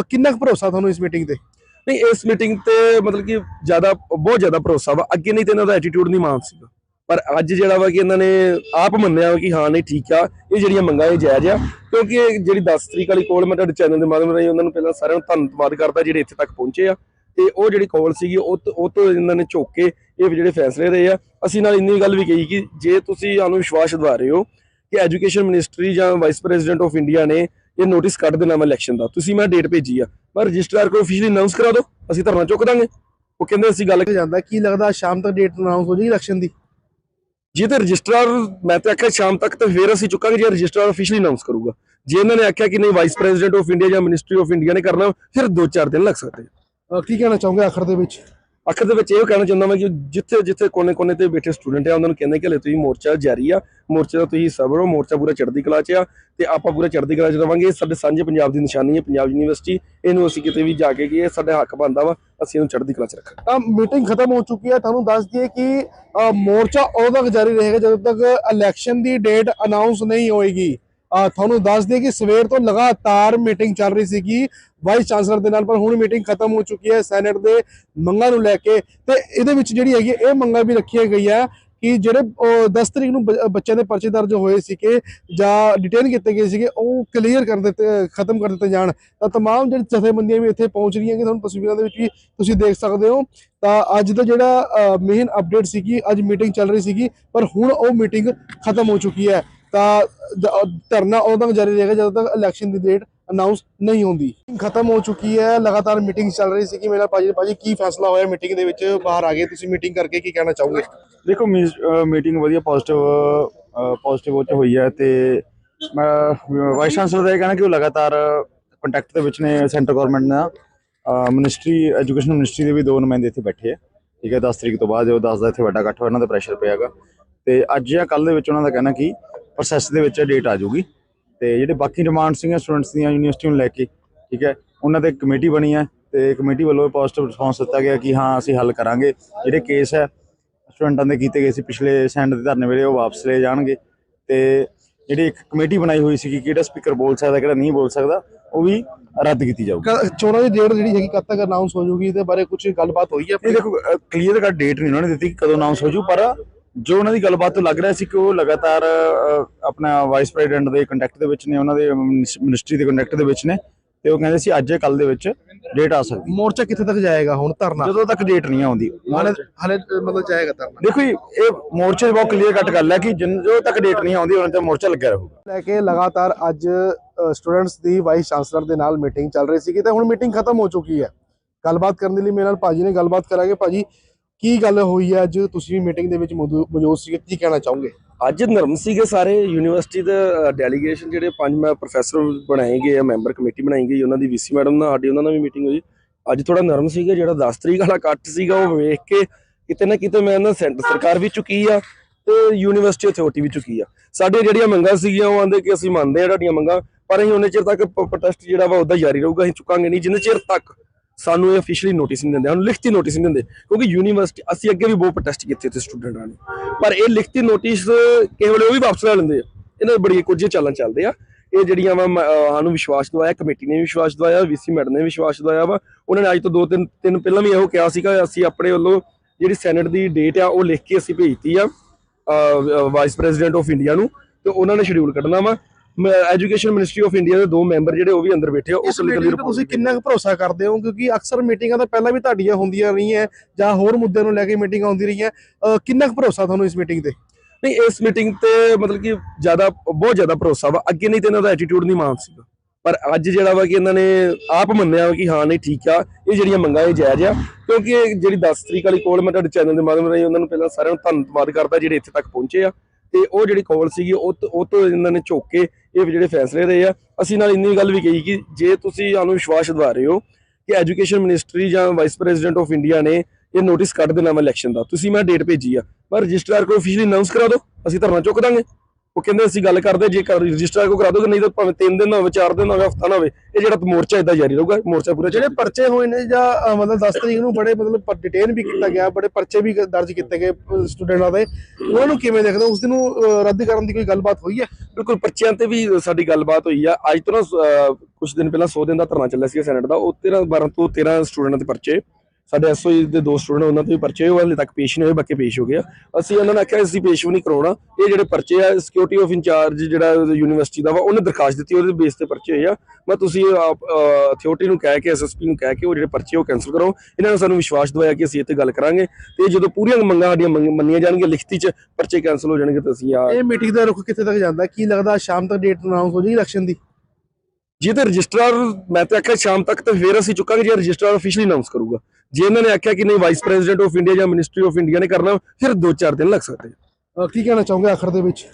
ਕਿੰਨਾ ਕੁ ਭਰੋਸਾ ਤੁਹਾਨੂੰ ਇਸ ਮੀਟਿੰਗ ਤੇ? ਨਹੀਂ ਇਸ ਮੀਟਿੰਗ ਤੇ ਮਤਲਬ ਕਿ ਜ਼ਿਆਦਾ ਬਹੁਤ ਜ਼ਿਆਦਾ ਭਰੋਸਾ ਵਾ। ਅੱਗੇ ਨਹੀਂ ਤੇ ਇਹਨਾਂ ਦਾ ਐਟੀਟਿਊਡ ਨਹੀਂ ਮਾਨ ਸੀਗਾ। ਪਰ ਅੱਜ ਜਿਹੜਾ ਵਾ ਕਿ ਇਹਨਾਂ ਨੇ ਆਪ ਮੰਨਿਆ ਵਾ ਕਿ ਹਾਂ ਨਹੀਂ ਠੀਕ ਆ ਇਹ ਜਿਹੜੀਆਂ ਮੰਗਾਂ ਇਹ ਜਾਇਜ਼ ਆ। ਕਿਉਂਕਿ ਜਿਹੜੀ 10 ਤਰੀਕ ਵਾਲੀ ਕੋਲ ਮੈਂ ਤੁਹਾਡੇ ਚੈਨਲ ਦੇ ਮਾਧਿਅਮ ਰਾਹੀਂ ਉਹਨਾਂ ਨੂੰ ਪਹਿਲਾਂ ਸਾਰਿਆਂ ਨੂੰ ਧੰਨਵਾਦ ਕਰਦਾ ਜਿਹੜੇ ਇੱਥੇ ਤੱਕ ਪਹੁੰਚੇ ਆ। ਤੇ ਉਹ ਜਿਹੜੀ ਕਾਲ ਸੀਗੀ ਉਹ ਉਹ ਤੋਂ ਇਹਨਾਂ ਨੇ ਝੁੱਕ ਕੇ ਇਹ ਜਿਹੜੇ ਫੈਸਲੇ ਰਹੇ ਆ ਅਸੀਂ ਨਾਲ ਇੰਨੀ ਗੱਲ ਵੀ ਕਹੀ ਕਿ ਜੇ ਤੁਸੀਂ ਸਾਨੂੰ ਵਿਸ਼ਵਾਸ ਦਿਵਾ ਰਹੇ ਹੋ ਕਿ ਐਜੂਕੇਸ਼ਨ ਮਿਨਿਸਟਰੀ ਜਾਂ ਵਾਈਸ ਪ੍ਰੈਜ਼ੀਡੈਂਟ ਆਫ ਇੰਡੀਆ ਨੇ ਇਹ ਨੋਟਿਸ ਕੱਢ ਦੇਣਾ ਵਾ ਇਲੈਕਸ਼ਨ ਦਾ ਤੁਸੀਂ ਮੈਂ ਡੇਟ ਭੇਜੀ ਆ ਪਰ ਰਜਿਸਟਰਾਰ ਕੋਲ ਅਫੀਸ਼ੀਅਲੀ ਅਨਾਉਂਸ ਕਰਾ ਦਿਓ ਅਸੀਂ ਧਰਨਾ ਚੁੱਕ ਦਾਂਗੇ। ਉਹ ਕਹਿੰਦੇ ਅਸੀਂ ਗੱਲ ਜਾਂਦਾ ਕੀ ਲੱਗਦਾ ਸ਼ਾਮ ਤੱਕ ਡੇਟ ਅਨਾਉਂਸ ਹੋ ਜਾਏਗੀ ਇਲੈਕਸ਼ਨ ਦੀ? ਜੇ ਤੇ ਰਜਿਸਟਰਾਰ ਮੈਂ ਤਾਂ ਆਖਿਆ ਸ਼ਾਮ ਤੱਕ ਤਾਂ ਫੇਰ ਅਸੀਂ ਚੁੱਕਾਂਗੇ ਜੇ ਰਜਿਸਟਰਾਰ ਅਫੀਸ਼ੀਅਲੀ ਅਨਾਉਂਸ ਕਰੂਗਾ। ਜੇ ਇਹਨਾਂ ਨੇ ਆਖਿਆ ਕਿ ਨਹੀਂ ਵਾਈਸ ਪ੍ਰੈਜ਼ੀਡੈਂਟ ਆਫ ਇੰਡੀਆ ਜਾਂ ਮਿਨਿਸਟਰੀ ਆਫ ਇੰਡੀਆ ਨੇ ਕਰਨਾ ਫਿਰ 2-4 ਦਿਨ ਲੱਗ ਸਕਦੇ ਆ। ਕੀ ਕਹਿਣਾ ਚਾਹੋਗੇ ਆਖਰ ਦੇ ਵਿੱਚ? ਆਖਰ ਦੇ ਵਿੱਚ ਇਹ ਕਹਿਣਾ ਚਾਹੁੰਦਾ ਮੈਂ ਕਿ ਜਿੱਥੇ ਜਿੱਥੇ ਕੋਨੇ-ਕੋਨੇ ਤੇ ਬੈਠੇ ਸਟੂਡੈਂਟ ਆ, ਉਹਨਾਂ ਨੂੰ ਕਹਿੰਦੇ ਕਿ ਹਲੇ ਤੁਸੀਂ ਮੋਰਚਾ ਜਾਰੀ ਆ, ਮੋਰਚੇ ਦਾ ਤੁਸੀਂ ਸਬਰ ਹੋ ਮੋਰਚਾ ਪੂਰਾ ਚੜ੍ਹਦੀ ਕਲਾ 'ਚ ਆ ਤੇ ਆਪਾਂ ਪੂਰਾ ਚੜ੍ਹਦੀ ਕਲਾ 'ਚ ਰਵਾਂਗੇ। ਇਹ ਸਾਡੇ ਸਾਂਝੇ ਪੰਜਾਬ ਦੀ ਨਿਸ਼ਾਨੀ ਹੈ, ਪੰਜਾਬ ਯੂਨੀਵਰਸਿਟੀ। ਇਹਨੂੰ ਅਸੀਂ ਕਿਤੇ ਵੀ ਜਾ ਕੇ ਕਿ ਇਹ ਸਾਡਾ ਹੱਕ ਬਣਦਾ ਵਾ, ਅਸੀਂ ਇਹਨੂੰ ਚੜ੍ਹਦੀ ਕਲਾ 'ਚ ਰੱਖਾਂਗੇ। ਤਾਂ ਮੀਟਿੰਗ ਖਤਮ ਹੋ ਚੁੱਕੀ ਹੈ। ਤੁਹਾਨੂੰ ਦੱਸ ਦਈਏ ਕਿ ਮੋਰਚਾ ਉਦੋਂ ਤੱਕ ਜਾਰੀ ਰਹੇਗਾ ਜਦੋਂ ਤੱਕ ਇਲੈਕਸ਼ਨ ਦੀ ਡੇਟ ਅਨਾਉਂਸ ਨਹੀਂ ਹੋਏਗੀ। ਤੁਹਾਨੂੰ ਦੱਸ ਦਈਏ ਕਿ ਸਵੇਰ ਤੋਂ ਲਗਾਤਾਰ ਮੀਟਿੰਗ ਚੱਲ ਰਹੀ ਸੀਗੀ ਵਾਈਸ ਚਾਂਸਲਰ ਦੇ ਨਾਲ ਪਰ ਹੁਣ ਮੀਟਿੰਗ ਖਤਮ ਹੋ ਚੁੱਕੀ ਹੈ ਸੈਨੇਟ ਦੇ ਮੰਗਾਂ ਨੂੰ ਲੈ ਕੇ ਤੇ ਇਹਦੇ ਵਿੱਚ ਜਿਹੜੀ ਹੈਗੀ ਹੈ, ਇਹ ਮੰਗਾਂ ਵੀ ਰੱਖੀਆਂ ਗਈਆਂ ਕਿ ਜਿਹੜੇ ਅਹ, 10 ਤਰੀਕ ਨੂੰ ਬ- ਬੱਚਿਆਂ ਦੇ ਪਰਚੇ ਦਰਜ ਹੋਏ ਸੀਗੇ ਜਾਂ ਡਿਟੇਨ ਕੀਤੇ ਗਏ ਸੀਗੇ ਉਹ ਕਲੀਅਰ ਕਰ ਦਿੱਤੇ ਖਤਮ ਕਰ ਦਿੱਤੇ ਜਾਣ ਤਾਂ तमाम ਜਿਹੜੀ ਜਥੇਬੰਦੀਆਂ ਵੀ ਇੱਥੇ ਪਹੁੰਚ ਰਹੀਆਂ ਕਿ ਤੁਹਾਨੂੰ ਤਸਵੀਰਾਂ ਦੇ ਵਿੱਚ ਵੀ ਤੁਸੀਂ ਦੇਖ ਸਕਦੇ ਹੋ ਤਾਂ ਅੱਜ ਦਾ ਜਿਹੜਾ ਮੇਨ ਅਪਡੇਟ ਸੀਗੀ ਅੱਜ ਮੀਟਿੰਗ ਚੱਲ ਰਹੀ ਸੀਗੀ ਪਰ ਹੁਣ ਉਹ ਮੀਟਿੰਗ ਖਤਮ ਹੋ ਚੁੱਕੀ ਹੈ ਤਾਂ ਧਰਨਾ ਉਦੋਂ ਤੱਕ ਜਾਰੀ ਰਹੇਗਾ ਜਦੋਂ ਤੱਕ ਇਲੈਕਸ਼ਨ ਦੀ ਡੇਟ ਅਨਾਉਂਸ ਨਹੀਂ ਹੁੰਦੀ। ਖਤਮ ਹੋ ਚੁੱਕੀ ਹੈ, ਲਗਾਤਾਰ ਮੀਟਿੰਗ ਚੱਲ ਰਹੀ ਸੀਗੀ ਮੇਰਾ ਭਾਜੀ ਭਾਜੀ, ਕੀ ਫੈਸਲਾ ਹੋਇਆ ਮੀਟਿੰਗ ਦੇ ਵਿੱਚ? ਬਾਹਰ ਆ ਗਏ ਤੁਸੀਂ ਮੀਟਿੰਗ ਕਰਕੇ, ਕੀ ਕਹਿਣਾ ਚਾਹੋਗੇ? ਦੇਖੋ ਮੀਟਿੰਗ ਵਧੀਆ ਪੋਜ਼ਿਟਿਵ ਪੋਜ਼ਿਟਿਵ ਉੱਚ ਹੋਈ ਹੈ ਤੇ ਮੈਂ ਵਾਈਸ ਚਾਂਸਲਰ ਦਾ ਇਹ ਕਹਿਣਾ ਕਿ ਉਹ ਲਗਾਤਾਰ ਕੰਟੈਕਟ ਦੇ ਵਿੱਚ ਨੇ ਸੈਂਟਰ ਗਵਰਨਮੈਂਟ ਨਾਲ। ਮਿਨਿਸਟਰੀ ਐਜੂਕੇਸ਼ਨ ਮਿਨਿਸਟਰੀ ਦੇ ਵੀ ਦੋ ਨੁਮਾਇੰਦੇ ਇੱਥੇ ਬੈਠੇ ਆ। ਠੀਕ ਹੈ 10 ਤਰੀਕ ਤੋਂ ਬਾਅਦ ਜੋ 10 ਦਾ ਇੱਥੇ ਵੱਡਾ ਇਕੱਠ ਹੋਇਆ ਇਹਨਾਂ ਦਾ ਪ੍ਰੈਸ਼ਰ ਪਿਆਗਾ ਤੇ ਅੱਜ ਜਾਂ ਕੱਲ ਦੇ ਵਿੱਚ ਉਹਨਾਂ ਦਾ ਕਹਿਣਾ ਕਿ ਪ੍ਰੋਸੈਸ ਦੇ ਵਿੱਚ ਡੇਟ ਆ ਜਾਊਗੀ। ਤੇ ਜਿਹੜੇ ਬਾਕੀ ਡਿਮਾਂਡ ਸੀਗੀਆਂ ਸਟੂਡੈਂਟਸ ਦੀਆਂ ਯੂਨੀਵਰਸਿਟੀ ਨੂੰ ਲੈ ਕੇ ਠੀਕ ਹੈ ਉਹਨਾਂ ਤੇ ਕਮੇਟੀ ਬਣੀ ਹੈ ਤੇ ਕਮੇਟੀ ਵੱਲੋਂ ਪੋਜ਼ਿਟਿਵ ਰਿਸਪਾਂਸ ਦਿੱਤਾ ਗਿਆ ਕਿ ਹਾਂ ਅਸੀਂ ਹੱਲ ਕਰਾਂਗੇ। ਜਿਹੜੇ ਕੇਸ ਹੈ ਸਟੂਡੈਂਟਾਂ ਦੇ ਕੀਤੇ ਗਏ ਸੀ ਪਿਛਲੇ ਸੈਂਡ ਦੇ ਧਰਨੇ ਵੇਲੇ ਉਹ ਵਾਪਸ ਲਏ ਜਾਣਗੇ। ਤੇ ਜਿਹੜੀ ਇੱਕ ਕਮੇਟੀ ਬਣਾਈ ਹੋਈ ਸੀ ਕਿ ਕਿਹੜਾ ਸਪੀਕਰ ਬੋਲ ਸਕਦਾ ਕਿਹੜਾ ਨਹੀਂ ਬੋਲ ਸਕਦਾ ਉਹ ਵੀ ਰੱਦ ਕੀਤੀ ਜਾਊਗੀ। ਚੋਣਾਂ ਦੀ ਡੇਟ ਜਿਹੜੀ ਹੈਗੀ ਕਦ ਤੱਕ ਅਨਾਉਂਸ ਹੋ ਜਾਊਗੀ ਇਹਦੇ ਬਾਰੇ ਕੁਝ ਗੱਲਬਾਤ ਹੋਈ ਹੈ ਇਹ ਦੇਖੋ ਕਲੀਅਰ ਕੱਟ ਡੇਟ ਨਹੀਂ ਉਹਨਾਂ ਨੇ ਦਿੱਤੀ ਕਿ ਕਦੋਂ ਅਨਾਉਂਸ ਹੋ ਜੂ ਪਰ ਜੋ ਉਹਨਾਂ ਦੀ ਗੱਲਬਾਤ ਤੋਂ ਲੱਗ ਰਿਹਾ ਸੀ ਕਿ ਉਹ ਲਗਾਤਾਰ ਆਪਣਾ ਵਾਈਸ ਪ੍ਰੈਜ਼ੀਡੈਂਟ ਦੇ ਕੰਟੈਕਟ ਦੇ ਵਿੱਚ ਨੇ ਉਹਨਾਂ ਦੇ ਮਿਨਿਸਟਰੀ ਦੇ ਕੰਟੈਕਟ ਦੇ ਵਿੱਚ ਨੇ ਤੇ ਉਹ ਕਹਿੰਦੇ ਸੀ ਅੱਜ ਜਾਂ ਕੱਲ ਦੇ ਵਿੱਚ ਡੇਟ ਆ ਸਕਦੀ ਮੋਰਚਾ ਕਿੱਥੇ ਤੱਕ ਜਾਏਗਾ ਹੁਣ ਧਰਨਾ? ਜਦੋਂ ਤੱਕ ਡੇਟ ਨਹੀਂ ਆਉਂਦੀ। ਹਾਲੇ ਹਾਲੇ ਮਤਲਬ ਜਾਏਗਾ ਧਰਨਾ। ਦੇਖੋ ਜੀ, ਇਹ ਮੋਰਚੇ ਬਹੁਤ ਕਲੀਅਰ ਕੱਟ ਗੱਲ ਹੈ ਕਿ ਜਦੋਂ ਤੱਕ ਡੇਟ ਨਹੀਂ ਆਉਂਦੀ ਉਹਨਾਂ ਤੱਕ ਮੋਰਚਾ ਲੱਗਿਆ ਰਹੂਗਾ। ਲੈ ਕੇ ਲਗਾਤਾਰ ਅੱਜ ਸਟੂਡੈਂਟਸ ਦੀ ਵਾਈਸ ਚਾਂਸਲਰ ਦੇ ਨਾਲ ਮੀਟਿੰਗ ਚੱਲ ਰਹੀ ਸੀਗੀ ਤੇ ਹੁਣ ਮੀਟਿੰਗ ਖਤਮ ਹੋ ਚੁੱਕੀ ਹੈ। ਗੱਲਬਾਤ ਕਰਨ ਦੇ ਲਈ ਮੇਰੇ ਨਾਲ ਭਾਜੀ ਨੇ ਗੱਲਬਾਤ ਕਰਾਂਗੇ। ਭਾਜੀ ਕੀ ਗੱਲ ਹੋਈ ਹੈ? ਅੱਜ ਤੁਸੀਂ ਵੀ ਮੀਟਿੰਗ ਦੇ ਵਿੱਚ ਮੌਜੂਦ ਸੀਗੇ, ਕੀ ਕਹਿਣਾ ਚਾਹੋਗੇ? ਅੱਜ ਨਰਮ ਸੀਗੇ ਸਾਰੇ ਯੂਨੀਵਰਸਿਟੀ ਦੇ ਡੈਲੀਗੇਸ਼ਨ ਜਿਹੜੇ ਪੰਜ ਮੈਂ ਪ੍ਰੋਫੈਸਰ ਬਣਾਏ ਗਏ ਆ ਮੈਂਬਰ ਕਮੇਟੀ ਬਣਾਈ ਗਈ, ਉਹਨਾਂ ਦੀ ਵੀਸੀ ਮੈਡਮ ਨਾਲ ਸਾਡੀ ਉਹਨਾਂ ਨਾਲ ਵੀ ਮੀਟਿੰਗ ਹੋਈ। ਅੱਜ ਥੋੜਾ ਨਰਮ ਸੀਗਾ, ਜਿਹੜਾ 10 ਤਰੀਕ ਵਾਲਾ ਕੱਟ ਸੀਗਾ, ਉਹ ਵੇਖ ਕੇ ਕਿਤੇ ਨਾ ਕਿਤੇ ਮੈਂ ਨਾ ਸੈਂਟਰ ਸਰਕਾਰ ਵੀ ਚੁੱਕੀ ਆ ਤੇ ਯੂਨੀਵਰਸਿਟੀ ਅਥਾਰਟੀ ਵੀ ਚੁੱਕੀ ਆ। ਸਾਡੀਆਂ ਜਿਹੜੀਆਂ ਮੰਗਾਂ ਸੀਗੀਆਂ, ਉਹ ਆਂਦੇ ਕਿ ਅਸੀਂ ਮੰਨਦੇ ਆ ਤੁਹਾਡੀਆਂ ਮੰਗਾਂ, ਪਰ ਅਸੀਂ ਉਹਨੇ ਚਿਰ ਤੱਕ ਪ੍ਰੋਟੈਸਟ ਜਿਹੜਾ ਵਾ, ਉਹਦਾ ਜਾਰੀ ਰਹੂਗਾ, ਅਸੀਂ ਚੁੱਕਾਂਗੇ ਨਹੀਂ, ਜਿੰਨੇ ਚਿਰ ਤੱਕ ਸਾਨੂੰ ਇਹ ਅਫੀਸ਼ੀਅਲੀ ਨੋਟਿਸ ਨਹੀਂ ਦਿੰਦੇ, ਸਾਨੂੰ ਲਿਖਤੀ ਨੋਟਿਸ ਨਹੀਂ ਦਿੰਦੇ, ਕਿਉਂਕਿ ਯੂਨੀਵਰਸਿਟੀ ਅਸੀਂ ਅੱਗੇ ਵੀ ਬਹੁਤ ਪ੍ਰੋਟੈਸਟ ਕੀਤੇ ਤੇ ਸਟੂਡੈਂਟਾਂ ਨੇ ਪਰ ਇਹ ਲਿਖਤੀ ਨੋਟਿਸ ਕਿਸੇ ਵੇਲੇ ਉਹ ਵੀ ਵਾਪਸ ਲੈ ਲੈਂਦੇ ਆ। ਇਹਨਾਂ ਦੇ ਬੜੀ ਕੁਝ ਚਾਲਾਂ ਚੱਲਦੇ ਆ। ਇਹ ਜਿਹੜੀਆਂ ਵਾ ਸਾਨੂੰ ਵਿਸ਼ਵਾਸ ਦਵਾਇਆ, ਕਮੇਟੀ ਨੇ ਵੀ ਵਿਸ਼ਵਾਸ ਦਵਾਇਆ ਵੀਸੀ ਮੈਡਮ ਨੇ ਵੀ ਵਿਸ਼ਵਾਸ ਦਵਾਇਆ ਵਾ। ਉਹਨਾਂ ਨੇ ਅੱਜ ਤੋਂ ਦੋ ਤਿੰਨ ਤਿੰਨ ਪਹਿਲਾਂ ਵੀ ਇਹੋ ਕਿਹਾ ਸੀਗਾ, ਅਸੀਂ ਆਪਣੇ ਵੱਲੋਂ ਜਿਹੜੀ ਸੈਨੇਟ ਦੀ ਡੇਟ ਆ, ਉਹ ਲਿਖ ਕੇ ਅਸੀਂ ਭੇਜਤੀ ਆ ਵਾਈਸ ਪ੍ਰੈਜ਼ੀਡੈਂਟ ਆਫ ਇੰਡੀਆ ਨੂੰ, ਤੇ ਉਹਨਾਂ ਨੇ ਸ਼ਡਿਊਲ ਕੱਢਣਾ ਵਾ। ਐਜੂਕੇਸ਼ਨ ਮਿਨਿਸਟਰੀ ਆਫ ਇੰਡੀਆ ਦੇ ਦੋ ਮੈਂਬਰ ਜਿਹੜੇ ਉਹ ਵੀ ਅੰਦਰ ਬੈਠੇ ਆ ਉਹ ਇਸ ਕੱਲੀ ਕੱਲੀ ਮੀਟਿੰਗ ਤੇ report ਤੁਸੀਂ ਕਿੰਨਾ ਕੁ ਭਰੋਸਾ ਕਰਦੇ ਹੋ? ਕਿਉਂਕਿ ਅਕਸਰ ਮੀਟਿੰਗਾਂ ਤਾਂ ਪਹਿਲਾਂ ਵੀ ਤੁਹਾਡੀਆਂ ਹੁੰਦੀਆਂ ਰਹੀਆਂ ਜਾਂ ਹੋਰ ਮੁੱਦਿਆਂ ਨੂੰ ਲੈ ਕੇ ਮੀਟਿੰਗਾਂ ਹੁੰਦੀ ਰਹੀਆਂ। ਕਿੰਨਾ ਕੁ ਭਰੋਸਾ ਤੁਹਾਨੂੰ ਇਸ ਮੀਟਿੰਗ ਤੇ? ਨਹੀਂ ਇਸ ਮੀਟਿੰਗ ਤੇ ਮਤਲਬ ਕਿ ਜ਼ਿਆਦਾ ਬਹੁਤ ਜ਼ਿਆਦਾ ਭਰੋਸਾ ਵਾ। ਅੱਗੇ ਨਹੀਂ ਤੇ ਇਹਨਾਂ ਦਾ ਐਟੀਟਿਊਡ ਨਹੀਂ ਮਾਨ ਸੀਗਾ। ਪਰ ਅੱਜ ਜਿਹੜਾ ਵਾ ਕਿ ਇਹਨਾਂ ਨੇ ਆਪ ਮੰਨਿਆ ਕਿ ਹਾਂ ਨਹੀਂ ਠੀਕ ਆ ਇਹ ਜਿਹੜੀਆਂ ਮੰਗਾਂ ਇਹ ਜਾਇਜ਼ ਆ। ਕਿਉਂਕਿ ਜਿਹੜੀ 10 ਤਰੀਕ ਵਾਲੀ ਕੋਲ ਮੈਂ ਤੁਹਾਡੇ ਚੈਨਲ ਦੇ ਮਾਧਿਅਮ ਰਾਹੀਂ ਉਹਨਾਂ ਨੂੰ ਪਹਿਲਾਂ ਸਾਰਿਆਂ ਨੂੰ ਧੰਨਵਾਦ ਕਰਦਾ ਜਿਹੜੇ ਇੱਥੇ ਤੱਕ ਪਹੁੰਚੇ ਆ। ਤੇ ਉਹ ਜਿਹੜੀ ਕੋਲ ਸੀਗੀ ਉਹ ਉਹ ਤੋਂ ਇਹਨਾਂ ਨੇ ਝੁੱਕ ਕੇ ਇਹ ਜਿਹੜੇ ਫੈਸਲੇ ਰਹੇ ਆ, ਅਸੀਂ ਨਾਲ ਇੰਨੀ ਗੱਲ ਵੀ ਕਹੀ ਕਿ ਜੇ ਤੁਸੀਂ ਸਾਨੂੰ ਵਿਸ਼ਵਾਸ ਦਿਵਾ ਰਹੇ ਹੋ ਕਿ ਐਜੂਕੇਸ਼ਨ ਮਿਨਿਸਟਰੀ ਜਾਂ ਵਾਈਸ ਪ੍ਰੈਜ਼ੀਡੈਂਟ ਆਫ ਇੰਡੀਆ ਨੇ ਇਹ ਨੋਟਿਸ ਕੱਢ ਦੇਣਾ ਵਾ ਇਲੈਕਸ਼ਨ ਦਾ, ਤੁਸੀਂ ਮੈਂ ਡੇਟ ਭੇਜੀ ਆ ਪਰ ਰਜਿਸਟਰਾਰ ਕੋ ਅਫੀਸ਼ੀਅਲੀ ਅਨਾਉਂਸ ਕਰਾ ਦਿਓ, ਅਸੀਂ ਧਰਨਾ ਚੁੱਕ ਦਾਂਗੇ। ਉਹ ਕਹਿੰਦੇ ਅਸੀਂ ਗੱਲ ਕਰਦੇ ਜੇ ਕਰ ਰਜਿਸਟਰਾਰ ਕੋ ਕਰਾ ਦਿਓ ਨਹੀਂ ਤਾਂ ਭਾਵੇਂ 3 ਦਿਨ ਨਾ ਹੋਵੇ 4 ਦਿਨ ਨਾ ਹੋਵੇ ਹਫਤਾ ਨਾ ਹੋਵੇ ਇਹ ਜਿਹੜਾ ਮੋਰਚਾ ਇਦਾਂ ਜਾਰੀ ਰਹੂਗਾ ਮੋਰਚਾ ਪੂਰਾ ਜਿਹੜੇ ਪਰਚੇ ਹੋਏ ਨੇ ਜਾਂ ਮਤਲਬ 10 ਤਰੀਕ ਨੂੰ ਬੜੇ ਮਤਲਬ ਡਿਟੇਨ ਵੀ ਕੀਤਾ ਗਿਆ ਬੜੇ ਪਰਚੇ ਵੀ ਦਰਜ ਕੀਤੇ ਗਏ ਸਟੂਡੈਂਟਾਂ ਦੇ। ਉਹਨਾਂ ਨੂੰ ਕਿਵੇਂ ਦੇਖਦੇ ਉਸ ਦਿਨ ਨੂੰ ਰੱਦ ਕਰਨ ਦੀ ਕੋਈ ਗੱਲਬਾਤ ਹੋਈ ਹੈ? ਬਿਲਕੁਲ ਪਰਚਿਆਂ ਤੇ ਵੀ ਸਾਡੀ ਗੱਲਬਾਤ ਹੋਈ ਆ। ਅੱਜ ਤੋਂ ਕੁਝ ਦਿਨ ਪਹਿਲਾਂ 100 ਦਿਨ ਦਾ ਧਰਨਾ ਚੱਲਿਆ ਸੀ ਸੈਨੇਟ ਦਾ। ਉਹ 13 12 ਤੋਂ 13 ਸਟੂਡੈਂਟਾਂ ਦੇ ਪਰਚੇ। ਸਾਡੇ ਐਸਓਈ ਦੇ ਦੋ ਸਟੂਡੈਂਟ ਉਹਨਾਂ ਤੇ ਵੀ ਪਰਚੇ ਉਹ ਹਾਲੇ ਤੱਕ ਪੇਸ਼ ਨਹੀਂ ਹੋਏ ਬਾਕੀ ਪੇਸ਼ ਹੋ ਗਿਆ ਅਸੀਂ ਉਹਨਾਂ ਨੇ ਆਖਿਆ ਅਸੀਂ ਪੇਸ਼ ਵੀ ਨਹੀਂ ਕਰਾਉਣਾ। ਇਹ ਜਿਹੜੇ ਪਰਚੇ ਆ ਸਿਕਿਉਰਿਟੀ ਆਫ ਇੰਚਾਰਜ ਜਿਹੜਾ ਯੂਨੀਵਰਸਿਟੀ ਦਾ ਵਾ ਉਹਨੇ ਦਰਖਾਸਤ ਦਿੱਤੀ ਉਹਦੇ ਬੇਸ ਤੇ ਪਰਚੇ ਹੋਏ ਆ। ਮੈਂ ਤੁਸੀਂ ਅਥਾਰਟੀ ਨੂੰ ਕਹਿ ਕੇ ਐਸਐਸਪੀ ਨੂੰ ਕਹਿ ਕੇ ਉਹ ਜਿਹੜੇ ਪਰਚੇ ਉਹ ਕੈਨਸਲ ਕਰੋ। ਇਹਨਾਂ ਨੇ ਸਾਨੂੰ ਵਿਸ਼ਵਾਸ ਦਵਾਇਆ ਕਿ ਅਸੀਂ ਇਹ ਤੇ ਗੱਲ ਕਰਾਂਗੇ। ਤੇ ਜਦੋਂ ਪੂਰੀਆਂ ਮੰਗਾਂ ਸਾਡੀਆਂ ਮੰਨੀਆਂ ਜਾਣਗੀਆਂ ਲਿਖਤੀ ਚ ਪਰਚੇ ਕੈਨਸਲ ਹੋ ਜਾਣਗੇ ਤਾਂ ਅਸੀਂ ਆ ਇਹ ਮੀਟਿੰਗ ਦਾ ਰੁਖ ਕਿੱਥੇ ਤੱਕ ਜਾਂਦਾ? ਕੀ ਲੱਗਦਾ ਸ਼ਾਮ ਤੱਕ ਡੇਟ ਅਨਾਉਂਸ ਹੋ ਜਾਏਗੀ ਇਲੈਕਸ਼ਨ ਦੀ? ਜੇ ਤੇ ਰਜਿਸਟਰਾਰ ਮੈਂ ਤਾਂ ਆਖਿਆ ਸ਼ਾਮ ਤੱਕ ਤੇ ਫੇਰ ਅਸੀਂ ਚੁੱਕਾਂਗੇ ਜੇ ਰਜਿਸਟਰਾਰ ਅਫੀਸ਼ੀਅਲੀ ਅਨਾਉਂਸ ਕਰੂਗਾ। ਜੇ ਇਹਨਾਂ ਨੇ ਆਖਿਆ ਕਿ ਨਹੀਂ ਵਾਈਸ ਪ੍ਰੈਜ਼ੀਡੈਂਟ ਆਫ ਇੰਡੀਆ ਜਾਂ ਮਿਨਿਸਟਰੀ ਆਫ ਇੰਡੀਆ ਨੇ ਕਰਨਾ ਫਿਰ 2-4 ਦਿਨ ਲੱਗ ਸਕਦੇ ਆ। ਅ, ਕੀ ਕਹਿਣਾ ਚਾਹੋਗੇ ਆਖਰ ਦੇ ਵਿੱਚ?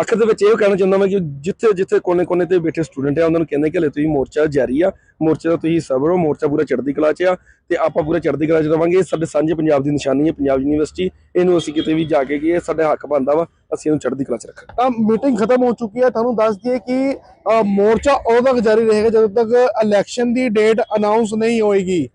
ਆਖਰ ਦੇ ਵਿੱਚ ਇਹ ਕਹਿਣਾ ਚਾਹੁੰਦਾ ਮੈਂ ਕਿ ਜਿੱਥੇ ਜਿੱਥੇ ਕੋਨੇ-ਕੋਨੇ ਤੇ ਬੈਠੇ ਸਟੂਡੈਂਟ ਆ ਉਹਨਾਂ ਨੂੰ ਕਹਿੰਦੇ ਕਿ ਹਲੇ ਤੁਸੀਂ ਮੋਰਚਾ ਜਾਰੀ ਆ ਮੋਰਚੇ ਦਾ ਤੁਸੀਂ ਸਬਰ ਹੋ ਮੋਰਚਾ ਪੂਰਾ ਚੜ੍ਹਦੀ ਕਲਾ 'ਚ ਆ ਤੇ ਆਪਾਂ ਪੂਰਾ ਚੜ੍ਹਦੀ ਕਲਾ 'ਚ ਰਵਾਂਗੇ। ਇਹ ਸਾਡੇ ਸਾਂਝੇ ਪੰਜਾਬ ਦੀ ਨਿਸ਼ਾਨੀ ਹੈ ਪੰਜਾਬ ਯੂਨੀਵਰਸਿਟੀ। ਇਹਨੂੰ ਅਸੀਂ ਕਿਤੇ ਵੀ ਜਾ ਕੇ ਕਿ ਇਹ ਸਾਡਾ ਹੱਕ ਬਣਦਾ ਵਾ ਅਸੀਂ ਇਹਨੂੰ ਚੜ੍ਹਦੀ ਕਲਾ 'ਚ ਰੱਖਾਂਗੇ। ਤਾਂ ਮੀਟਿੰਗ ਖਤਮ ਹੋ ਚੁੱਕੀ ਹੈ। ਤੁਹਾਨੂੰ ਦੱਸ ਦਈਏ ਕਿ ਮੋਰਚਾ ਉਦੋਂ ਤੱਕ ਜਾਰੀ ਰਹੇਗਾ ਜਦੋਂ ਤੱਕ ਇਲੈਕਸ਼ਨ ਦੀ ਡੇਟ ਅਨਾਉਂਸ ਨਹੀਂ ਹੋਏਗੀ।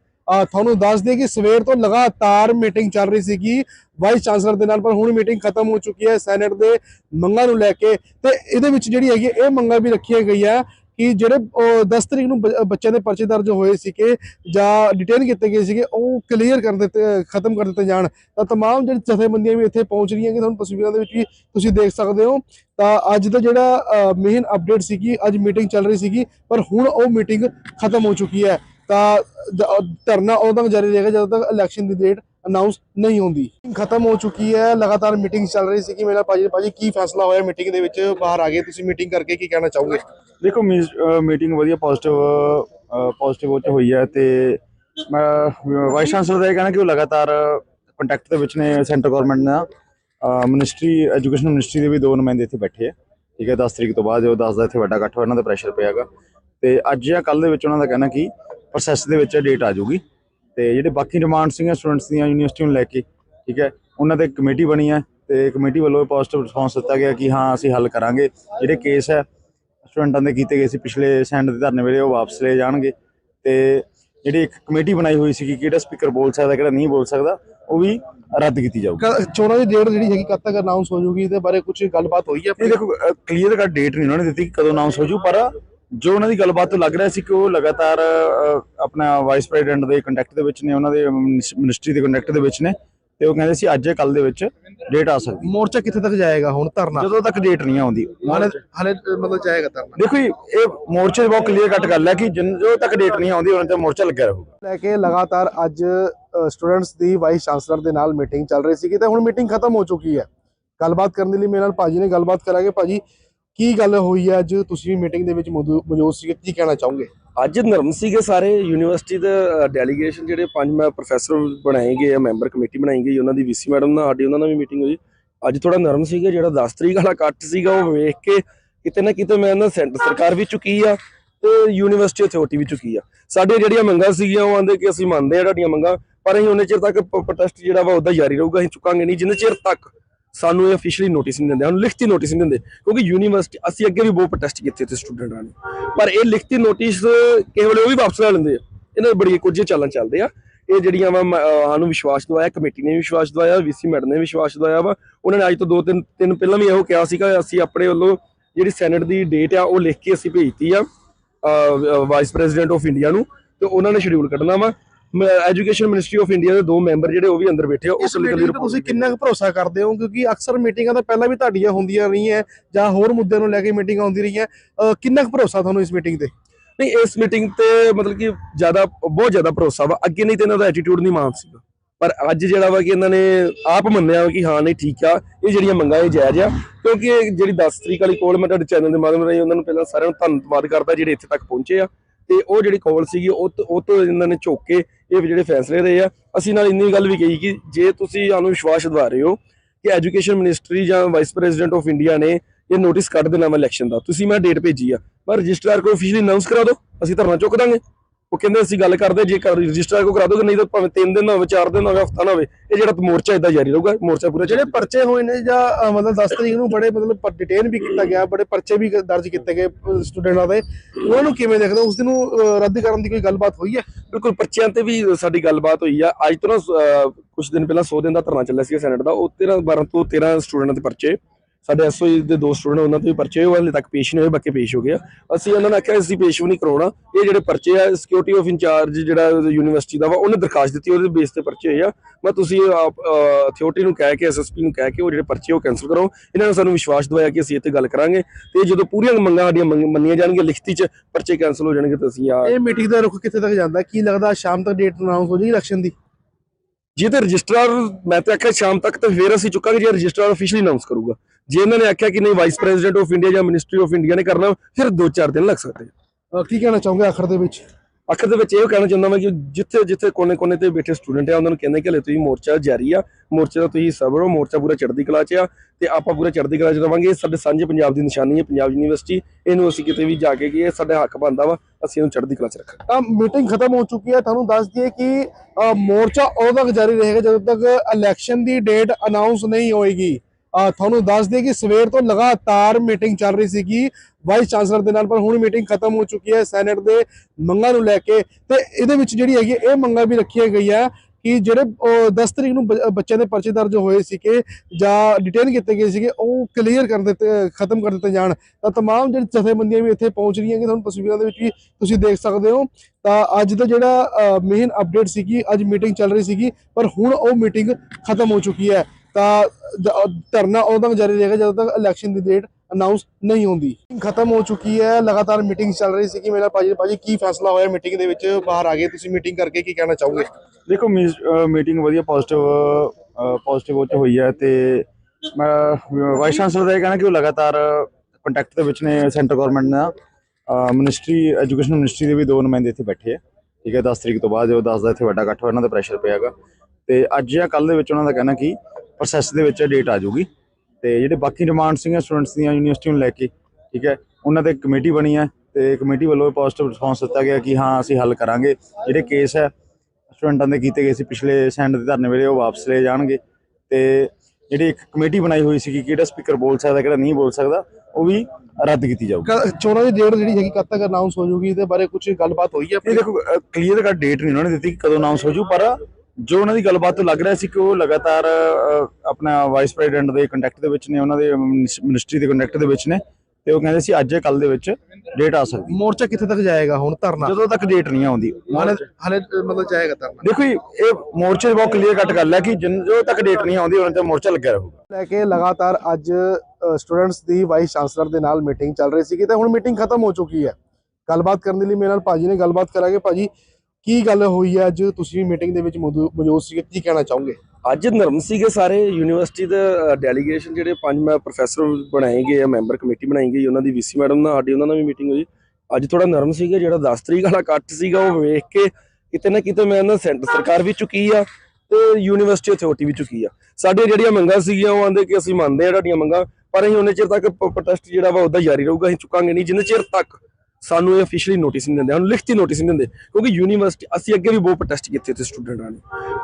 ਤੁਹਾਨੂੰ ਦੱਸ ਦਈਏ ਕਿ ਸਵੇਰ ਤੋਂ ਲਗਾਤਾਰ ਮੀਟਿੰਗ ਚੱਲ ਰਹੀ ਸੀਗੀ ਵਾਈਸ ਚਾਂਸਲਰ ਦੇ ਨਾਲ ਪਰ ਹੁਣ ਮੀਟਿੰਗ ਖਤਮ ਹੋ ਚੁੱਕੀ ਹੈ ਸੈਨੇਟ ਦੇ ਮੰਗਾਂ ਨੂੰ ਲੈ ਕੇ ਤੇ ਇਹਦੇ ਵਿੱਚ ਜਿਹੜੀ ਹੈਗੀ ਇਹ ਮੰਗਾਂ ਵੀ ਰੱਖੀਆਂ ਗਈਆਂ ਕਿ ਜਿਹੜੇ ਅ, 10 ਤਰੀਕ ਨੂੰ ਬ- ਬੱਚਿਆਂ ਦੇ ਪਰਚੇ ਦਰਜ ਹੋਏ ਸੀਗੇ ਜਾਂ ਡਿਟੇਨ ਕੀਤੇ ਗਏ ਸੀਗੇ ਉਹ ਕਲੀਅਰ ਕਰ ਦਿੱਤੇ ਖਤਮ ਕਰ ਦਿੱਤੇ ਜਾਣ ਤਾਂ तमाम ਜਿਹੜੀ ਜਥੇਬੰਦੀਆਂ ਵੀ ਇੱਥੇ ਪਹੁੰਚ ਰਹੀਆਂ ਕਿ ਤੁਹਾਨੂੰ ਤਸਵੀਰਾਂ ਦੇ ਵਿੱਚ ਵੀ ਤੁਸੀਂ ਦੇਖ ਸਕਦੇ ਹੋ ਤਾਂ ਅੱਜ ਦਾ ਜਿਹੜਾ ਮੇਨ ਅਪਡੇਟ ਸੀਗੀ ਅੱਜ ਮੀਟਿੰਗ ਚੱਲ ਰਹੀ ਸੀਗੀ ਪਰ ਹੁਣ ਉਹ ਮੀਟਿੰਗ ਖਤਮ ਹੋ ਚੁੱਕੀ ਹੈ ਤਾਂ ਧਰਨਾ ਉਦੋਂ ਤੱਕ ਜਾਰੀ ਰਹੇਗਾ ਜਦੋਂ ਤੱਕ ਇਲੈਕਸ਼ਨ ਦੀ ਡੇਟ ਅਨਾਉਂਸ ਨਹੀਂ ਹੁੰਦੀ। ਖਤਮ ਹੋ ਚੁੱਕੀ ਹੈ, ਲਗਾਤਾਰ ਮੀਟਿੰਗ ਚੱਲ ਰਹੀ ਸੀਗੀ ਮੇਰਾ ਭਾਜੀ ਭਾਜੀ ਕੀ ਫੈਸਲਾ ਹੋਇਆ ਮੀਟਿੰਗ ਦੇ ਵਿੱਚ? ਬਾਹਰ ਆ ਗਏ, ਤੁਸੀਂ ਮੀਟਿੰਗ ਕਰਕੇ ਕੀ ਕਹਿਣਾ ਚਾਹੋਗੇ? ਦੇਖੋ ਮੀਟਿੰਗ ਵਧੀਆ ਪੋਜ਼ਿਟਿਵ ਪੋਜ਼ਿਟਿਵ ਉਹ 'ਚ ਹੋਈ ਹੈ ਤੇ ਮੈਂ ਵਾਈਸ ਚਾਂਸਲਰ ਦਾ ਇਹ ਕਹਿਣਾ ਕਿ ਉਹ ਲਗਾਤਾਰ ਕੰਟੈਕਟ ਦੇ ਵਿੱਚ ਨੇ ਸੈਂਟਰ ਗਵਰਨਮੈਂਟ ਨਾਲ। ਮਿਨਿਸਟਰੀ ਐਜੂਕੇਸ਼ਨ ਮਿਨਿਸਟਰੀ ਦੇ ਵੀ ਦੋ ਨੁਮਾਇੰਦੇ ਇੱਥੇ ਬੈਠੇ ਆ। ਠੀਕ ਹੈ 10 ਤਰੀਕ ਤੋਂ ਬਾਅਦ ਉਹ 10 ਦਾ ਇੱਥੇ ਵੱਡਾ ਇਕੱਠ ਹੋਇਆ ਇਹਨਾਂ ਦਾ ਪ੍ਰੈਸ਼ਰ ਪਿਆਗਾ ਤੇ ਅੱਜ ਜਾਂ ਕੱਲ ਦੇ ਵਿੱਚ ਉਹਨਾਂ ਦਾ ਕਹਿਣਾ ਕਿ ਪ੍ਰੋਸੈਸ ਦੇ ਵਿੱਚ ਡੇਟ ਆ ਜਾਊਗੀ। ਤੇ ਜਿਹੜੇ ਬਾਕੀ ਡਿਮਾਂਡ ਸੀਗੀਆਂ ਸਟੂਡੈਂਟਸ ਦੀਆਂ ਯੂਨੀਵਰਸਿਟੀ ਨੂੰ ਲੈ ਕੇ ਠੀਕ ਹੈ ਉਹਨਾਂ ਤੇ ਕਮੇਟੀ ਬਣੀ ਹੈ ਤੇ ਕਮੇਟੀ ਵੱਲੋਂ ਪੋਜ਼ਿਟਿਵ ਰਿਸਪਾਂਸ ਦਿੱਤਾ ਗਿਆ ਕਿ ਹਾਂ ਅਸੀਂ ਹੱਲ ਕਰਾਂਗੇ। ਜਿਹੜੇ ਕੇਸ ਹੈ ਸਟੂਡੈਂਟਾਂ ਦੇ ਕੀਤੇ ਗਏ ਸੀ ਪਿਛਲੇ ਸੈਂਡ ਦੇ ਧਰਨੇ ਵੇਲੇ ਉਹ ਵਾਪਸ ਲਏ ਜਾਣਗੇ। ਤੇ ਜਿਹੜੀ ਇੱਕ ਕਮੇਟੀ ਬਣਾਈ ਹੋਈ ਸੀ ਕਿ ਕਿਹੜਾ ਸਪੀਕਰ ਬੋਲ ਸਕਦਾ ਕਿਹੜਾ ਨਹੀਂ ਬੋਲ ਸਕਦਾ ਉਹ ਵੀ ਰੱਦ ਕੀਤੀ ਜਾਊਗੀ। ਚੋਣਾਂ ਦੀ ਡੇਟ ਜਿਹੜੀ ਹੈਗੀ ਕਦ ਤੱਕ ਅਨਾਉਂਸ ਹੋ ਜਾਊਗੀ ਇਹਦੇ ਬਾਰੇ ਕੁਝ ਗੱਲਬਾਤ ਹੋਈ ਹੈ ਇਹ ਦੇਖੋ ਕਲੀਅਰ ਕੱਟ ਡੇਟ ਨਹੀਂ ਉਹਨਾਂ ਨੇ ਦਿੱਤੀ ਕਿ ਕਦੋਂ ਅਨਾਉਂਸ ਹੋ ਜੂ ਪਰ ਜੋ ਉਹਨਾਂ ਦੀ ਗੱਲਬਾਤ ਤੋਂ ਲੱਗ ਰਿਹਾ ਸੀ ਕਿ ਉਹ ਲਗਾਤਾਰ ਆਪਣਾ ਵਾਈਸ ਪ੍ਰੈਜ਼ੀਡੈਂਟ ਦੇ ਕੰਟੈਕਟ ਦੇ ਵਿੱਚ ਨੇ ਉਹਨਾਂ ਦੇ ਮਿਨਿਸਟਰੀ ਦੇ ਕੰਟੈਕਟ ਦੇ ਵਿੱਚ ਨੇ ਤੇ ਉਹ ਕਹਿੰਦੇ ਸੀ ਅੱਜ ਕੱਲ ਦੇ ਵਿੱਚ ਡੇਟ ਆ ਸਕਦੀ ਮੋਰਚਾ ਕਿੱਥੇ ਤੱਕ ਜਾਏਗਾ ਹੁਣ ਧਰਨਾ? ਜਦੋਂ ਤੱਕ ਡੇਟ ਨਹੀਂ ਆਉਂਦੀ। ਹਾਲੇ ਹਾਲੇ ਮਤਲਬ ਜਾਏਗਾ ਧਰਨਾ? ਦੇਖੋ ਇਹ ਮੋਰਚੇ ਦੀ ਬਹੁਤ ਕਲੀਅਰ ਕੱਟ ਗੱਲ ਹੈ ਕਿ ਜਦੋਂ ਤੱਕ ਡੇਟ ਨਹੀਂ ਆਉਂਦੀ ਉਹਨਾਂ ਤੇ ਮੋਰਚਾ ਲੱਗਿਆ ਰਹੂਗਾ। ਲੈ ਕੇ ਲਗਾਤਾਰ ਅੱਜ ਸਟੂਡੈਂਟਸ ਦੀ ਵਾਈਸ ਚਾਂਸਲਰ ਦੇ ਨਾਲ ਮੀਟਿੰਗ ਚੱਲ ਰਹੀ ਸੀਗੀ ਤੇ ਹੁਣ ਮੀਟਿੰਗ ਖਤਮ ਹੋ ਚੁੱਕੀ ਹੈ। ਗੱਲਬਾਤ ਕਰਨ ਦੇ ਲਈ ਮੇਰੇ ਨਾਲ ਭਾਜੀ ਨੇ ਗੱਲਬਾਤ ਕਰਾਂਗੇ। ਭਾਜੀ ਕੀ ਗੱਲ ਹੋਈ ਹੈ? ਅੱਜ ਤੁਸੀਂ ਵੀ ਮੀਟਿੰਗ ਦੇ ਵਿੱਚ ਮੌਜੂਦ ਸੀਗੇ, ਕੀ ਕਹਿਣਾ ਚਾਹੋਗੇ? ਅੱਜ ਨਰਮ ਸੀਗੇ ਸਾਰੇ ਯੂਨੀਵਰਸਿਟੀ ਦੇ ਡੈਲੀਗੇਸ਼ਨ ਜਿਹੜੇ ਪੰਜ ਮੈਂ ਪ੍ਰੋਫੈਸਰ ਬਣਾਏ ਗਏ ਆ ਮੈਂਬਰ ਕਮੇਟੀ ਬਣਾਈ ਗਈ, ਉਹਨਾਂ ਦੀ ਵੀਸੀ ਮੈਡਮ ਨਾਲ ਸਾਡੀ ਉਹਨਾਂ ਨਾਲ ਵੀ ਮੀਟਿੰਗ ਹੋਈ। ਅੱਜ ਥੋੜਾ ਨਰਮ ਸੀਗਾ, ਜਿਹੜਾ 10 ਤਰੀਕ ਵਾਲਾ ਕੱਟ ਸੀਗਾ, ਉਹ ਵੇਖ ਕੇ ਕਿਤੇ ਨਾ ਕਿਤੇ ਮੈਂ ਨਾ ਸੈਂਟਰ ਸਰਕਾਰ ਵੀ ਚੁੱਕੀ ਆ ਤੇ ਯੂਨੀਵਰਸਿਟੀ ਅਥਾਰਟੀ ਵੀ ਚੁੱਕੀ ਆ। ਸਾਡੀਆਂ ਜਿਹੜੀਆਂ ਮੰਗਾਂ ਸੀਗੀਆਂ, ਉਹ ਆਂਦੇ ਕਿ ਅਸੀਂ ਮੰਨਦੇ ਆ ਤੁਹਾਡੀਆਂ ਮੰਗਾਂ, ਪਰ ਅਸੀਂ ਉਹਨੇ ਚਿਰ ਤੱਕ ਪ੍ਰੋਟੈਸਟ ਜਿਹੜਾ ਵਾ, ਉਹਦਾ ਜਾਰੀ ਰਹੂਗਾ, ਅਸੀਂ ਚੁੱਕਾਂਗੇ ਨਹੀਂ, ਜਿੰਨੇ ਚਿਰ ਤੱਕ ਸਾਨੂੰ ਇਹ ਅਫੀਸ਼ੀਅਲੀ ਨੋਟਿਸ ਨਹੀਂ ਦਿੰਦੇ, ਸਾਨੂੰ ਲਿਖਤੀ ਨੋਟਿਸ ਨਹੀਂ ਦਿੰਦੇ, ਕਿਉਂਕਿ ਯੂਨੀਵਰਸਿਟੀ ਅਸੀਂ ਅੱਗੇ ਵੀ ਬਹੁਤ ਪ੍ਰੋਟੈਸਟ ਕੀਤੇ ਤੇ ਸਟੂਡੈਂਟਾਂ ਨੇ ਪਰ ਇਹ ਲਿਖਤੀ ਨੋਟਿਸ ਕਿਸੇ ਵੇਲੇ ਉਹ ਵੀ ਵਾਪਸ ਲੈ ਲੈਂਦੇ ਆ। ਇਹਨਾਂ ਦੇ ਬੜੀ ਕੁਝ ਚੱਲਣ ਚੱਲਦੇ ਆ। ਇਹ ਜਿਹੜੀਆਂ ਵਾ, ਮ- ਸਾਨੂੰ ਵਿਸ਼ਵਾਸ ਦਵਾਇਆ, ਕਮੇਟੀ ਨੇ ਵੀ ਵਿਸ਼ਵਾਸ ਦਵਾਇਆ ਵੀਸੀ ਮੈਡਮ ਨੇ ਵੀ ਵਿਸ਼ਵਾਸ ਦਵਾਇਆ ਵਾ। ਉਹਨਾਂ ਨੇ ਅੱਜ ਤੋਂ ਦੋ ਤਿੰਨ ਤਿੰਨ ਪਹਿਲਾਂ ਵੀ ਇਹੋ ਕਿਹਾ ਸੀਗਾ, ਅਸੀਂ ਆਪਣੇ ਵੱਲੋਂ ਜਿਹੜੀ ਸੈਨੇਟ ਦੀ ਡੇਟ ਆ, ਉਹ ਲਿਖ ਕੇ ਅਸੀਂ ਭੇਜਤੀ ਆ ਵਾਈਸ ਪ੍ਰੈਜ਼ੀਡੈਂਟ ਆਫ ਇੰਡੀਆ ਨੂੰ, ਤੇ ਉਹਨਾਂ ਨੇ ਸ਼ਡਿਊਲ ਕੱਢਣਾ ਵਾ। ਐਜੂਕੇਸ਼ਨ ਮਿਨਿਸਟਰੀ ਆਫ ਇੰਡੀਆ ਦੇ ਦੋ ਮੈਂਬਰ ਜਿਹੜੇ ਉਹ ਵੀ ਅੰਦਰ ਬੈਠੇ ਆ ਮੀਟਿੰਗ ਤੇ ਤੁਸੀਂ ਕਿੰਨਾ ਕੁ ਭਰੋਸਾ ਕਰਦੇ ਹੋ? ਕਿਉਂਕਿ ਅਕਸਰ ਮੀਟਿੰਗਾਂ ਤਾਂ ਪਹਿਲਾਂ ਵੀ ਤੁਹਾਡੀਆਂ ਹੁੰਦੀਆਂ ਰਹੀਆਂ ਜਾਂ ਹੋਰ ਮੁੱਦਿਆਂ ਨੂੰ ਲੈ ਕੇ ਮੀਟਿੰਗਾਂ ਹੁੰਦੀ ਰਹੀਆਂ। ਕਿੰਨਾ ਕੁ ਭਰੋਸਾ ਤੁਹਾਨੂੰ ਇਸ ਮੀਟਿੰਗ ਤੇ? ਨਹੀਂ ਇਸ ਮੀਟਿੰਗ ਤੇ ਮਤਲਬ ਕਿ ਜ਼ਿਆਦਾ ਬਹੁਤ ਜ਼ਿਆਦਾ ਭਰੋਸਾ ਵਾ। ਅੱਗੇ ਨਹੀਂ ਤੇ ਇਹਨਾਂ ਦਾ ਐਟੀਟਿਊਡ ਨਹੀਂ ਮਾਨ ਸੀਗਾ। ਪਰ ਅੱਜ ਜਿਹੜਾ ਵਾ ਕਿ ਇਹਨਾਂ ਨੇ ਆਪ ਮੰਨਿਆ ਕਿ ਹਾਂ ਨਹੀਂ ਠੀਕ ਆ। ਇਹ ਜਿਹੜੀਆਂ ਮੰਗਾਂ ਇਹ ਜਾਇਜ਼ ਆ। ਕਿਉਂਕਿ ਜਿਹੜੀ 10 ਤਰੀਕ ਵਾਲੀ ਕੋਲ ਮੈਂ ਤੁਹਾਡੇ ਚੈਨਲ ਦੇ ਮਾਧਿਅਮ ਰਾਹੀਂ ਉਹਨਾਂ ਨੂੰ ਪਹਿਲਾਂ ਸਾਰਿਆਂ ਨੂੰ ਧੰਨਵਾਦ ਕਰਦਾ ਜਿਹੜੇ ਇੱਥੇ ਤੱਕ ਪਹੁੰਚੇ ਆ। ਤੇ ਉਹ ਜਿਹੜੀ ਕੋਲ ਸੀਗੀ, ਉਹ ਤੋਂ- ਉਹ ਤੋਂ ਇਹਨਾਂ ਨੇ ਝੁੱਕ ਕੇ ਇਹ ਜਿਹੜੇ ਫੈਸਲੇ ਰਹੇ ਆ। ਅਸੀਂ ਨਾਲ ਇੰਨੀ ਗੱਲ ਵੀ ਕਹੀ ਕਿ ਜੇ ਤੁਸੀਂ ਸਾਨੂੰ ਵਿਸ਼ਵਾਸ ਦਿਵਾ ਰਹੇ ਹੋ ਕਿ ਐਜੂਕੇਸ਼ਨ ਮਿਨਿਸਟਰੀ ਜਾਂ ਵਾਈਸ ਪ੍ਰੈਜ਼ੀਡੈਂਟ ਆਫ ਇੰਡੀਆ ਨੇ ਇਹ ਨੋਟਿਸ ਕੱਢ ਦੇਣਾ ਵਾ ਇਲੈਕਸ਼ਨ ਦਾ, ਤੁਸੀਂ ਮੈਂ ਡੇਟ ਭੇਜੀ ਆ। ਪਰ ਰਜਿਸਟਰਾਰ ਕੋਲ ਅਫੀਸ਼ੀਅਲੀ ਅਨਾਉਂਸ ਕਰਾ ਦਿਓ, ਅਸੀਂ ਧਰਨਾ ਚੁੱਕ ਦਾਂਗੇ। ਉਹ ਕਹਿੰਦੇ ਅਸੀਂ ਗੱਲ ਕਰਦੇ ਜੇ ਰਜਿਸਟਰਾਰ ਕੋ ਕਰਾ ਦੋਗੇ ਨਹੀਂ ਤਾਂ ਭਾਵੇਂ 3 ਦਿਨ ਨਾ ਹੋਵੇ 4 ਦਿਨ ਨਾ ਹੋਵੇ ਹਫਤਾ ਨਾ ਹੋਵੇ ਇਹ ਜਿਹੜਾ ਮੋਰਚਾ ਇਦਾਂ ਜਾਰੀ ਰਹੂਗਾ ਮੋਰਚਾ ਪੂਰਾ ਜਿਹੜੇ ਪਰਚੇ ਹੋਏ ਨੇ ਜਾਂ ਮਤਲਬ 10 ਤਰੀਕ ਨੂੰ ਬੜੇ ਮਤਲਬ ਡਿਟੇਨ ਵੀ ਕੀਤਾ ਗਿਆ ਬੜੇ ਪਰਚੇ ਵੀ ਦਰਜ ਕੀਤੇ ਗਏ ਸਟੂਡੈਂਟਾਂ ਦੇ ਉਹਨਾਂ ਨੂੰ ਕਿਵੇਂ ਦੇਖਦੇ ਉਸ ਦਿਨ ਨੂੰ ਰੱਦ ਕਰਨ ਦੀ ਕੋਈ ਗੱਲਬਾਤ ਹੋਈ ਹੈ? ਬਿਲਕੁਲ ਪਰਚਿਆਂ ਤੇ ਵੀ ਸਾਡੀ ਗੱਲਬਾਤ ਹੋਈ ਆ। ਅੱਜ ਤੋਂ ਨਾ ਕੁਝ ਦਿਨ ਪਹਿਲਾਂ 100 ਦਿਨ ਦਾ ਧਰਨਾ ਚੱਲਿਆ ਸੀ ਸੈਨੇਟ ਦਾ ਉਹ 13 12 ਤੋਂ 13 ਸਟੂਡੈਂਟਾਂ ਦੇ ਪਰਚੇ। ਸਾਡੇ ਐਸਓਈ ਦੇ ਦੋ ਸਟੂਡੈਂਟ ਉਹਨਾਂ ਤੇ ਵੀ ਪਰਚੇ ਹੋਏ ਹਲੇ ਤੱਕ ਪੇਸ਼ ਨਹੀਂ ਹੋਏ ਬਾਕੀ ਪੇਸ਼ ਹੋ ਗਿਆ ਅਸੀਂ ਉਹਨਾਂ ਨੇ ਆਖਿਆ ਅਸੀਂ ਪੇਸ਼ ਵੀ ਨਹੀਂ ਕਰਾਉਣਾ। ਇਹ ਜਿਹੜੇ ਪਰਚੇ ਆ ਸਿਕਿਉਰਿਟੀ ਆਫ ਇੰਚਾਰਜ ਜਿਹੜਾ ਯੂਨੀਵਰਸਿਟੀ ਦਾ ਵਾ ਉਹਨੇ ਦਰਖਾਸਤ ਦਿੱਤੀ ਉਹਦੇ ਬੇਸ ਤੇ ਪਰਚੇ ਹੋਏ ਆ। ਮੈਂ ਤੁਸੀਂ ਅਥਾਰਟੀ ਨੂੰ ਕਹਿ ਕੇ ਐਸਐਸਪੀ ਨੂੰ ਕਹਿ ਕੇ ਉਹ ਜਿਹੜੇ ਪਰਚੇ ਉਹ ਕੈਨਸਲ ਕਰੋ। ਇਹਨਾਂ ਨੇ ਸਾਨੂੰ ਵਿਸ਼ਵਾਸ ਦਿਵਾਇਆ ਕਿ ਅਸੀਂ ਇੱਥੇ ਗੱਲ ਕਰਾਂਗੇ। ਤੇ ਜਦੋਂ ਪੂਰੀਆਂ ਮੰਗਾਂ ਸਾਡੀਆਂ ਮੰਨੀਆਂ ਜਾਣਗੀਆਂ ਲਿਖਤੀ 'ਚ ਪਰਚੇ ਕੈਨਸਲ ਹੋ ਜਾਣਗੇ ਤਾਂ ਅਸੀਂ ਆ ਇਹ ਮੀਟਿੰਗ ਦਾ ਰੁਖ ਕਿੱਥੇ ਤੱਕ ਜਾਂਦਾ? ਕੀ ਲੱਗਦਾ ਸ਼ਾਮ ਤੱਕ ਡੇਟ ਅਨਾਉਂਸ ਹੋ ਜਾਏਗੀ ਇਲੈਕਸ਼ਨ ਦੀ? ਜੇ ਤੇ ਰਜਿਸਟਰਾਰ ਮੈਂ ਤਾਂ ਆਖਿਆ ਸ਼ਾਮ ਤੱਕ ਤਾਂ ਫੇਰ ਅਸੀਂ ਚੁੱਕਾਂਗੇ ਜੇ ਰਜਿਸਟਰਾਰ ਅਫੀਸ਼ੀਅਲੀ ਅਨਾਉਂਸ ਕਰੂਗਾ। ਜੇ ਇਹਨਾਂ ਨੇ ਆਖਿਆ ਕਿ ਨਹੀਂ ਵਾਈਸ ਪ੍ਰੈਜ਼ੀਡੈਂਟ ਆਫ ਇੰਡੀਆ ਜਾਂ ਮਿਨਿਸਟਰੀ ਆਫ ਇੰਡੀਆ ਨੇ ਕਰਨਾ ਫਿਰ 2-4 ਦਿਨ ਲੱਗ ਸਕਦੇ ਅ, ਕੀ ਕਹਿਣਾ ਚਾਹੋਗੇ ਆਖਰ ਦੇ ਵਿੱਚ? ਆਖਰ ਦੇ ਵਿੱਚ ਇਹ ਕਹਿਣਾ ਚਾਹੁੰਦਾ ਮੈਂ ਕਿ ਜਿੱਥੇ ਜਿੱਥੇ ਕੋਨੇ-ਕੋਨੇ ਤੇ ਬੈਠੇ ਸਟੂਡੈਂਟ ਆ ਉਹਨਾਂ ਨੂੰ ਕਹਿੰਦੇ ਕਿ ਹਲੇ ਤੁਸੀਂ ਮੋਰਚਾ ਜਾਰੀ ਆ ਮੋਰਚੇ ਦਾ ਤੁਸੀਂ ਸਬਰ ਹੋ ਮੋਰਚਾ ਪੂਰਾ ਚੜ੍ਹਦੀ ਕਲਾ 'ਚ ਆ ਤੇ ਆਪਾਂ ਪੂਰਾ ਚੜ੍ਹਦੀ ਕਲਾ 'ਚ ਰਵਾਂਗੇ। ਇਹ ਸਾਡੇ ਸਾਂਝੇ ਪੰਜਾਬ ਦੀ ਨਿਸ਼ਾਨੀ ਹੈ ਪੰਜਾਬ ਯੂਨੀਵਰਸਿਟੀ। ਇਹਨੂੰ ਅਸੀਂ ਕਿਤੇ ਵੀ ਜਾ ਕੇ ਕਿ ਇਹ ਸਾਡਾ ਹੱਕ ਬਣਦਾ ਵਾ ਅਸੀਂ ਇਹਨੂੰ ਚੜ੍ਹਦੀ ਕਲਾ 'ਚ ਰੱਖਾਂਗੇ। ਤਾਂ ਮੀਟਿੰਗ ਖਤਮ ਹੋ ਚੁੱਕੀ ਹੈ ਤੁਹਾਨੂੰ ਦੱਸ ਦਈਏ ਕਿ ਅ, ਮੋਰਚਾ ਉਦੋਂ ਤੱਕ ਜਾਰੀ ਰਹੇਗਾ ਜਦੋਂ ਤੱਕ ਇਲੈਕਸ਼ਨ ਦੀ ਡੇਟ ਅਨਾਉਂਸ ਨਹੀਂ ਹੋਏਗੀ। ਤੁਹਾਨੂੰ ਦੱਸ ਦਈਏ ਕਿ ਸਵੇਰ ਤੋਂ ਲਗਾਤਾਰ ਮੀਟਿੰਗ ਚੱਲ ਰਹੀ ਸੀਗੀ ਵਾਈਸ ਚਾਂਸਲਰ ਦੇ ਨਾਲ ਪਰ ਹੁਣ ਮੀਟਿੰਗ ਖਤਮ ਹੋ ਚੁੱਕੀ ਹੈ ਸੈਨੇਟ ਦੇ ਮੰਗਾਂ ਨੂੰ ਲੈ ਕੇ ਤੇ ਇਹਦੇ ਵਿੱਚ ਜਿਹੜੀ ਹੈਗੀ ਹੈ, ਇਹ ਮੰਗਾਂ ਵੀ ਰੱਖੀਆਂ ਗਈਆਂ ਕਿ ਜਿਹੜੇ ਅ, 10 ਤਰੀਕ ਨੂੰ ਬ- ਬੱਚਿਆਂ ਦੇ ਪਰਚੇ ਦਰਜ ਹੋਏ ਸੀਗੇ ਜਾਂ ਡਿਟੇਨ ਕੀਤੇ ਗਏ ਸੀਗੇ ਉਹ ਕਲੀਅਰ ਕਰ ਦਿੱਤੇ ਖਤਮ ਕਰ ਦਿੱਤੇ ਜਾਣ ਤਾਂ तमाम ਜਿਹੜੀ ਜਥੇਬੰਦੀਆਂ ਵੀ ਇੱਥੇ ਪਹੁੰਚ ਰਹੀਆਂ ਕਿ ਤੁਹਾਨੂੰ ਤਸਵੀਰਾਂ ਦੇ ਵਿੱਚ ਵੀ ਤੁਸੀਂ ਦੇਖ ਸਕਦੇ ਹੋ ਤਾਂ ਅੱਜ ਦਾ ਜਿਹੜਾ ਮੇਨ ਅਪਡੇਟ ਸੀਗੀ ਅੱਜ ਮੀਟਿੰਗ ਚੱਲ ਰਹੀ ਸੀਗੀ ਪਰ ਹੁਣ ਉਹ ਮੀਟਿੰਗ ਖਤਮ ਹੋ ਚੁੱਕੀ ਹੈ ਤਾਂ ਧਰਨਾ ਉਦੋਂ ਤੱਕ ਜਾਰੀ ਰਹੇਗਾ ਜਦੋਂ ਤੱਕ ਇਲੈਕਸ਼ਨ ਦੀ ਡੇਟ ਅਨਾਉਂਸ ਨਹੀਂ ਹੁੰਦੀ। ਖਤਮ ਹੋ ਚੁੱਕੀ ਹੈ, ਲਗਾਤਾਰ ਮੀਟਿੰਗ ਚੱਲ ਰਹੀ ਸੀਗੀ। ਮੇਰਾ ਭਾਜੀ ਭਾਜੀ, ਕੀ ਫੈਸਲਾ ਹੋਇਆ ਮੀਟਿੰਗ ਦੇ ਵਿੱਚ? ਬਾਹਰ ਆ ਗਏ, ਤੁਸੀਂ ਮੀਟਿੰਗ ਕਰਕੇ ਕੀ ਕਹਿਣਾ ਚਾਹੋਗੇ? ਦੇਖੋ ਮੀਟਿੰਗ ਵਧੀਆ ਪੋਜ਼ਿਟਿਵ ਪੋਜ਼ਿਟਿਵ ਉਹ ਹੋਈ ਹੈ ਤੇ ਮੈਂ ਵਾਈਸ ਚਾਂਸਲਰ ਦਾ ਇਹ ਕਹਿਣਾ ਕਿ ਉਹ ਲਗਾਤਾਰ ਕੰਟੈਕਟ ਦੇ ਵਿੱਚ ਨੇ ਸੈਂਟਰ ਗਵਰਨਮੈਂਟ ਨਾਲ। ਮਿਨਿਸਟਰੀ ਐਜੂਕੇਸ਼ਨ ਮਿਨਿਸਟਰੀ ਦੇ ਵੀ ਦੋ ਨੁਮਾਇੰਦੇ ਇੱਥੇ ਬੈਠੇ ਆ। ਠੀਕ ਹੈ 10 ਤਰੀਕ ਤੋਂ ਬਾਅਦ ਜੋ 10 ਦਾ ਇੱਥੇ ਵੱਡਾ ਇਕੱਠ ਹੋਇਆ, ਇਹਨਾਂ ਦਾ ਪ੍ਰੈਸ਼ਰ ਪਿਆਗਾ ਤੇ ਅੱਜ ਜਾਂ ਕੱਲ ਦੇ ਵਿੱਚ ਉਹਨਾਂ ਦਾ ਕਹਿਣਾ ਕਿ ਪ੍ਰੋਸੈਸ ਦੇ ਵਿੱਚ ਡੇਟ ਆ ਜਾਊਗੀ। ਤੇ ਜਿਹੜੇ ਬਾਕੀ ਡਿਮਾਂਡ ਸੀਗੀਆਂ ਸਟੂਡੈਂਟਸ ਦੀਆਂ ਯੂਨੀਵਰਸਿਟੀ ਨੂੰ ਲੈ ਕੇ ਠੀਕ ਹੈ ਉਹਨਾਂ ਤੇ ਕਮੇਟੀ ਬਣੀ ਹੈ ਤੇ ਕਮੇਟੀ ਵੱਲੋਂ ਪੋਜ਼ਿਟਿਵ ਰਿਸਪਾਂਸ ਦਿੱਤਾ ਗਿਆ ਕਿ ਹਾਂ ਅਸੀਂ ਹੱਲ ਕਰਾਂਗੇ। ਜਿਹੜੇ ਕੇਸ ਹੈ ਸਟੂਡੈਂਟਾਂ ਦੇ ਕੀਤੇ ਗਏ ਸੀ ਪਿਛਲੇ ਸੈਂਡ ਦੇ ਧਰਨੇ ਵੇਲੇ ਉਹ ਵਾਪਸ ਲਏ ਜਾਣਗੇ। ਤੇ ਜਿਹੜੀ ਇੱਕ ਕਮੇਟੀ ਬਣਾਈ ਹੋਈ ਸੀ ਕਿ ਕਿਹੜਾ ਸਪੀਕਰ ਬੋਲ ਸਕਦਾ ਕਿਹੜਾ ਨਹੀਂ ਬੋਲ ਸਕਦਾ ਉਹ ਵੀ ਰੱਦ ਕੀਤੀ ਜਾਊਗੀ। ਚੋਣਾਂ ਦੀ ਡੇਟ ਜਿਹੜੀ ਹੈਗੀ ਕਦ ਤੱਕ ਅਨਾਉਂਸ ਹੋ ਜਾਊਗੀ ਇਹਦੇ ਬਾਰੇ ਕੁਝ ਗੱਲਬਾਤ ਹੋਈ ਹੈ ਇਹ ਦੇਖੋ ਕਲੀਅਰ ਕੱਟ ਡੇਟ ਨਹੀਂ ਉਹਨਾਂ ਨੇ ਦਿੱਤੀ ਕਿ ਕਦੋਂ ਅਨਾਉਂਸ ਹੋ ਜੂ ਪਰ ਜੋ ਉਹਨਾਂ ਦੀ ਗੱਲਬਾਤ ਤੋਂ ਲੱਗ ਰਿਹਾ ਸੀ ਕਿ ਉਹ ਲਗਾਤਾਰ ਆਪਣਾ ਵਾਈਸ ਪ੍ਰੈਜ਼ੀਡੈਂਟ ਦੇ ਕੰਟੈਕਟ ਦੇ ਵਿੱਚ ਨੇ ਉਹਨਾਂ ਦੇ ਮਿਨਿਸਟਰੀ ਦੇ ਕੰਟੈਕਟ ਦੇ ਵਿੱਚ ਨੇ ਤੇ ਉਹ ਕਹਿੰਦੇ ਸੀ ਅੱਜ ਜਾਂ ਕੱਲ ਦੇ ਵਿੱਚ ਡੇਟ ਆ ਸਕਦੀ ਮੋਰਚਾ ਕਿੱਥੇ ਤੱਕ ਜਾਏਗਾ ਹੁਣ ਧਰਨਾ? ਜਦੋਂ ਤੱਕ ਡੇਟ ਨਹੀਂ ਆਉਂਦੀ। ਹਾਲੇ ਹਾਲੇ ਮਤਲਬ ਜਾਏਗਾ ਧਰਨਾ। ਦੇਖੋ ਇਹ ਮੋਰਚੇ ਦੀ ਬਹੁਤ ਕਲੀਅਰ ਕੱਟ ਗੱਲ ਹੈ ਕਿ ਜਦੋਂ ਤੱਕ ਡੇਟ ਨਹੀਂ ਆਉਂਦੀ ਉਹਨਾਂ ਤੇ ਮੋਰਚਾ ਲੱਗਿਆ ਰਹੂਗਾ। ਲੈ ਕੇ ਲਗਾਤਾਰ ਅੱਜ ਸਟੂਡੈਂਟਸ ਦੀ ਵਾਈਸ ਚਾਂਸਲਰ ਦੇ ਨਾਲ ਮੀਟਿੰਗ ਚੱਲ ਰਹੀ ਸੀਗੀ ਤੇ ਹੁਣ ਮੀਟਿੰਗ ਖਤਮ ਹੋ ਚੁੱਕੀ ਹੈ। ਗੱਲਬਾਤ ਕਰਨ ਦੇ ਲਈ ਮੇਰੇ ਨਾਲ ਭਾਜੀ ਨੇ ਗੱਲਬਾਤ ਕਰਾਂਗੇ। ਭਾਜੀ ਕੀ ਗੱਲ ਹੋਈ ਹੈ? ਅੱਜ ਤੁਸੀਂ ਵੀ ਮੀਟਿੰਗ ਦੇ ਵਿੱਚ ਮੌਜੂ- ਮੌਜੂਦ ਸੀਗੇ, ਕੀ ਕਹਿਣਾ ਚਾਹੋਗੇ? ਅੱਜ ਨਰਮ ਸੀਗੇ ਸਾਰੇ ਯੂਨੀਵਰਸਿਟੀ ਦੇ ਡੈਲੀਗੇਸ਼ਨ ਜਿਹੜੇ ਪੰਜ ਮੈਂ ਪ੍ਰੋਫੈਸਰ ਬਣਾਏ ਗਏ ਆ ਮੈਂਬਰ ਕਮੇਟੀ ਬਣਾਈ ਗਈ, ਉਹਨਾਂ ਦੀ ਵੀਸੀ ਮੈਡਮ ਨਾਲ ਸਾਡੀ ਉਹਨਾਂ ਨਾਲ ਵੀ ਮੀਟਿੰਗ ਹੋਈ। ਅੱਜ ਥੋੜਾ ਨਰਮ ਸੀਗਾ, ਜਿਹੜਾ 10 ਤਰੀਕ ਵਾਲਾ ਕੱਟ ਸੀਗਾ, ਉਹ ਵੇਖ ਕੇ ਕਿਤੇ ਨਾ ਕਿਤੇ ਮੈਂ ਨਾ ਸੈਂਟਰ ਸਰਕਾਰ ਵੀ ਚੁੱਕੀ ਆ ਤੇ ਯੂਨੀਵਰਸਿਟੀ ਅਥਾਰਟੀ ਵੀ ਚੁੱਕੀ ਆ। ਸਾਡੀਆਂ ਜਿਹੜੀਆਂ ਮੰਗਾਂ ਸੀਗੀਆਂ, ਉਹ ਆਂਦੇ ਕਿ ਅਸੀਂ ਮੰਨਦੇ ਆ ਤੁਹਾਡੀਆਂ ਮੰਗਾਂ, ਪਰ ਅਸੀਂ ਉਹਨੇ ਚਿਰ ਤੱਕ ਪ੍ਰੋਟੈਸਟ ਜਿਹੜਾ ਵਾ, ਉਹਦਾ ਜਾਰੀ ਰਹੂਗਾ, ਅਸੀਂ ਚੁੱਕਾਂਗੇ ਨਹੀਂ, ਜਿੰਨੇ ਚਿਰ ਤੱਕ ਸਾਨੂੰ ਇਹ ਅਫੀਸ਼ੀਅਲੀ ਨੋਟਿਸ ਨਹੀਂ ਦਿੰਦੇ, ਸਾਨੂੰ ਲਿਖਤੀ ਨੋਟਿਸ ਨਹੀਂ ਦਿੰਦੇ, ਕਿਉਂਕਿ ਯੂਨੀਵਰਸਿਟੀ ਅਸੀਂ ਅੱਗੇ ਵੀ ਬਹੁਤ ਪ੍ਰੋਟੈਸਟ ਕੀਤੇ ਤੇ ਸਟੂਡੈਂਟਾਂ ਨੇ।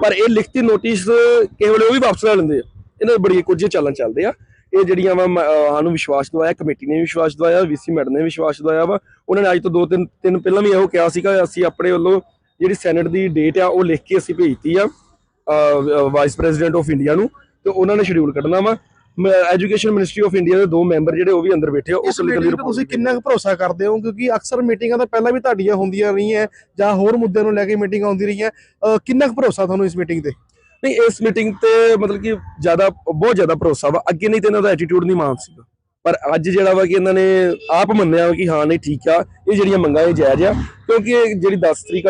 ਪਰ ਇਹ ਲਿਖਤੀ ਨੋਟਿਸ ਕਿਸੇ ਵੇਲੇ ਉਹ ਵੀ ਵਾਪਸ ਲੈ ਲੈਂਦੇ ਆ। ਇਹਨਾਂ ਦੇ ਬੜੀ ਕੁਝ ਚਾਲਾਂ ਚੱਲਦੇ ਆ। ਇਹ ਜਿਹੜੀਆਂ ਵਾ, ਮ- ਸਾਨੂੰ ਵਿਸ਼ਵਾਸ ਦਵਾਇਆ, ਕਮੇਟੀ ਨੇ ਵੀ ਵਿਸ਼ਵਾਸ ਦਵਾਇਆ ਵੀਸੀ ਮੈਡਮ ਨੇ ਵੀ ਵਿਸ਼ਵਾਸ ਦਵਾਇਆ ਵਾ। ਉਹਨਾਂ ਨੇ ਅੱਜ ਤੋਂ ਦੋ ਤਿੰਨ ਤਿੰਨ ਪਹਿਲਾਂ ਵੀ ਇਹੋ ਕਿਹਾ ਸੀਗਾ, ਅਸੀਂ ਆਪਣੇ ਵੱਲੋਂ ਜਿਹੜੀ ਸੈਨੇਟ ਦੀ ਡੇਟ ਆ, ਉਹ ਲਿਖ ਕੇ ਅਸੀਂ ਭੇਜਤੀ ਆ ਵਾਈਸ ਪ੍ਰੈਜ਼ੀਡੈਂਟ ਆਫ ਇੰਡੀਆ ਨੂੰ, ਤੇ ਉਹਨਾਂ ਨੇ ਸ਼ਡਿਊਲ ਕੱਢਣਾ ਵਾ। ਐਜੂਕੇਸ਼ਨ ਮਿਨਿਸਟਰੀ ਆਫ ਇੰਡੀਆ ਦੇ ਦੋ ਮੈਂਬਰ ਜਿਹੜੇ ਉਹ ਵੀ ਅੰਦਰ ਬੈਠੇ ਆ ਉਹ ਇਸ ਕੱਲੀ ਮੀਟਿੰਗ ਤੇ ਤੁਸੀਂ ਕਿੰਨਾ ਕੁ ਭਰੋਸਾ ਕਰਦੇ ਹੋ? ਕਿਉਂਕਿ ਅਕਸਰ ਮੀਟਿੰਗਾਂ ਤਾਂ ਪਹਿਲਾਂ ਵੀ ਤੁਹਾਡੀਆਂ ਹੁੰਦੀਆਂ ਰਹੀਆਂ ਜਾਂ ਹੋਰ ਮੁੱਦਿਆਂ ਨੂੰ ਲੈ ਕੇ ਮੀਟਿੰਗ ਆਉਂਦੀ ਰਹੀਆਂ। ਕਿੰਨਾ ਕੁ ਭਰੋਸਾ ਤੁਹਾਨੂੰ ਇਸ ਮੀਟਿੰਗ ਤੇ? ਨਹੀਂ ਇਸ ਮੀਟਿੰਗ ਤੇ ਮਤਲਬ ਕਿ ਜ਼ਿਆਦਾ ਬਹੁਤ ਜ਼ਿਆਦਾ ਭਰੋਸਾ ਵਾ। ਅੱਗੇ ਨਹੀਂ ਤੇ ਇਹਨਾਂ ਦਾ ਐਟੀਟਿਊਡ ਨਹੀਂ ਮਾਨ ਸੀਗਾ। ਪਰ ਅੱਜ ਜਿਹੜਾ ਵਾ ਕਿ ਇਹਨਾਂ ਨੇ ਆਪ ਮੰਨਿਆ ਕਿ ਹਾਂ ਨਹੀਂ ਠੀਕ ਆ ਇਹ ਜਿਹੜੀਆਂ ਮੰਗਾਂ ਇਹ ਜਾਇਜ਼ ਆ। ਕਿਉਂਕਿ ਜਿਹੜੀ 10 ਤਰੀਕ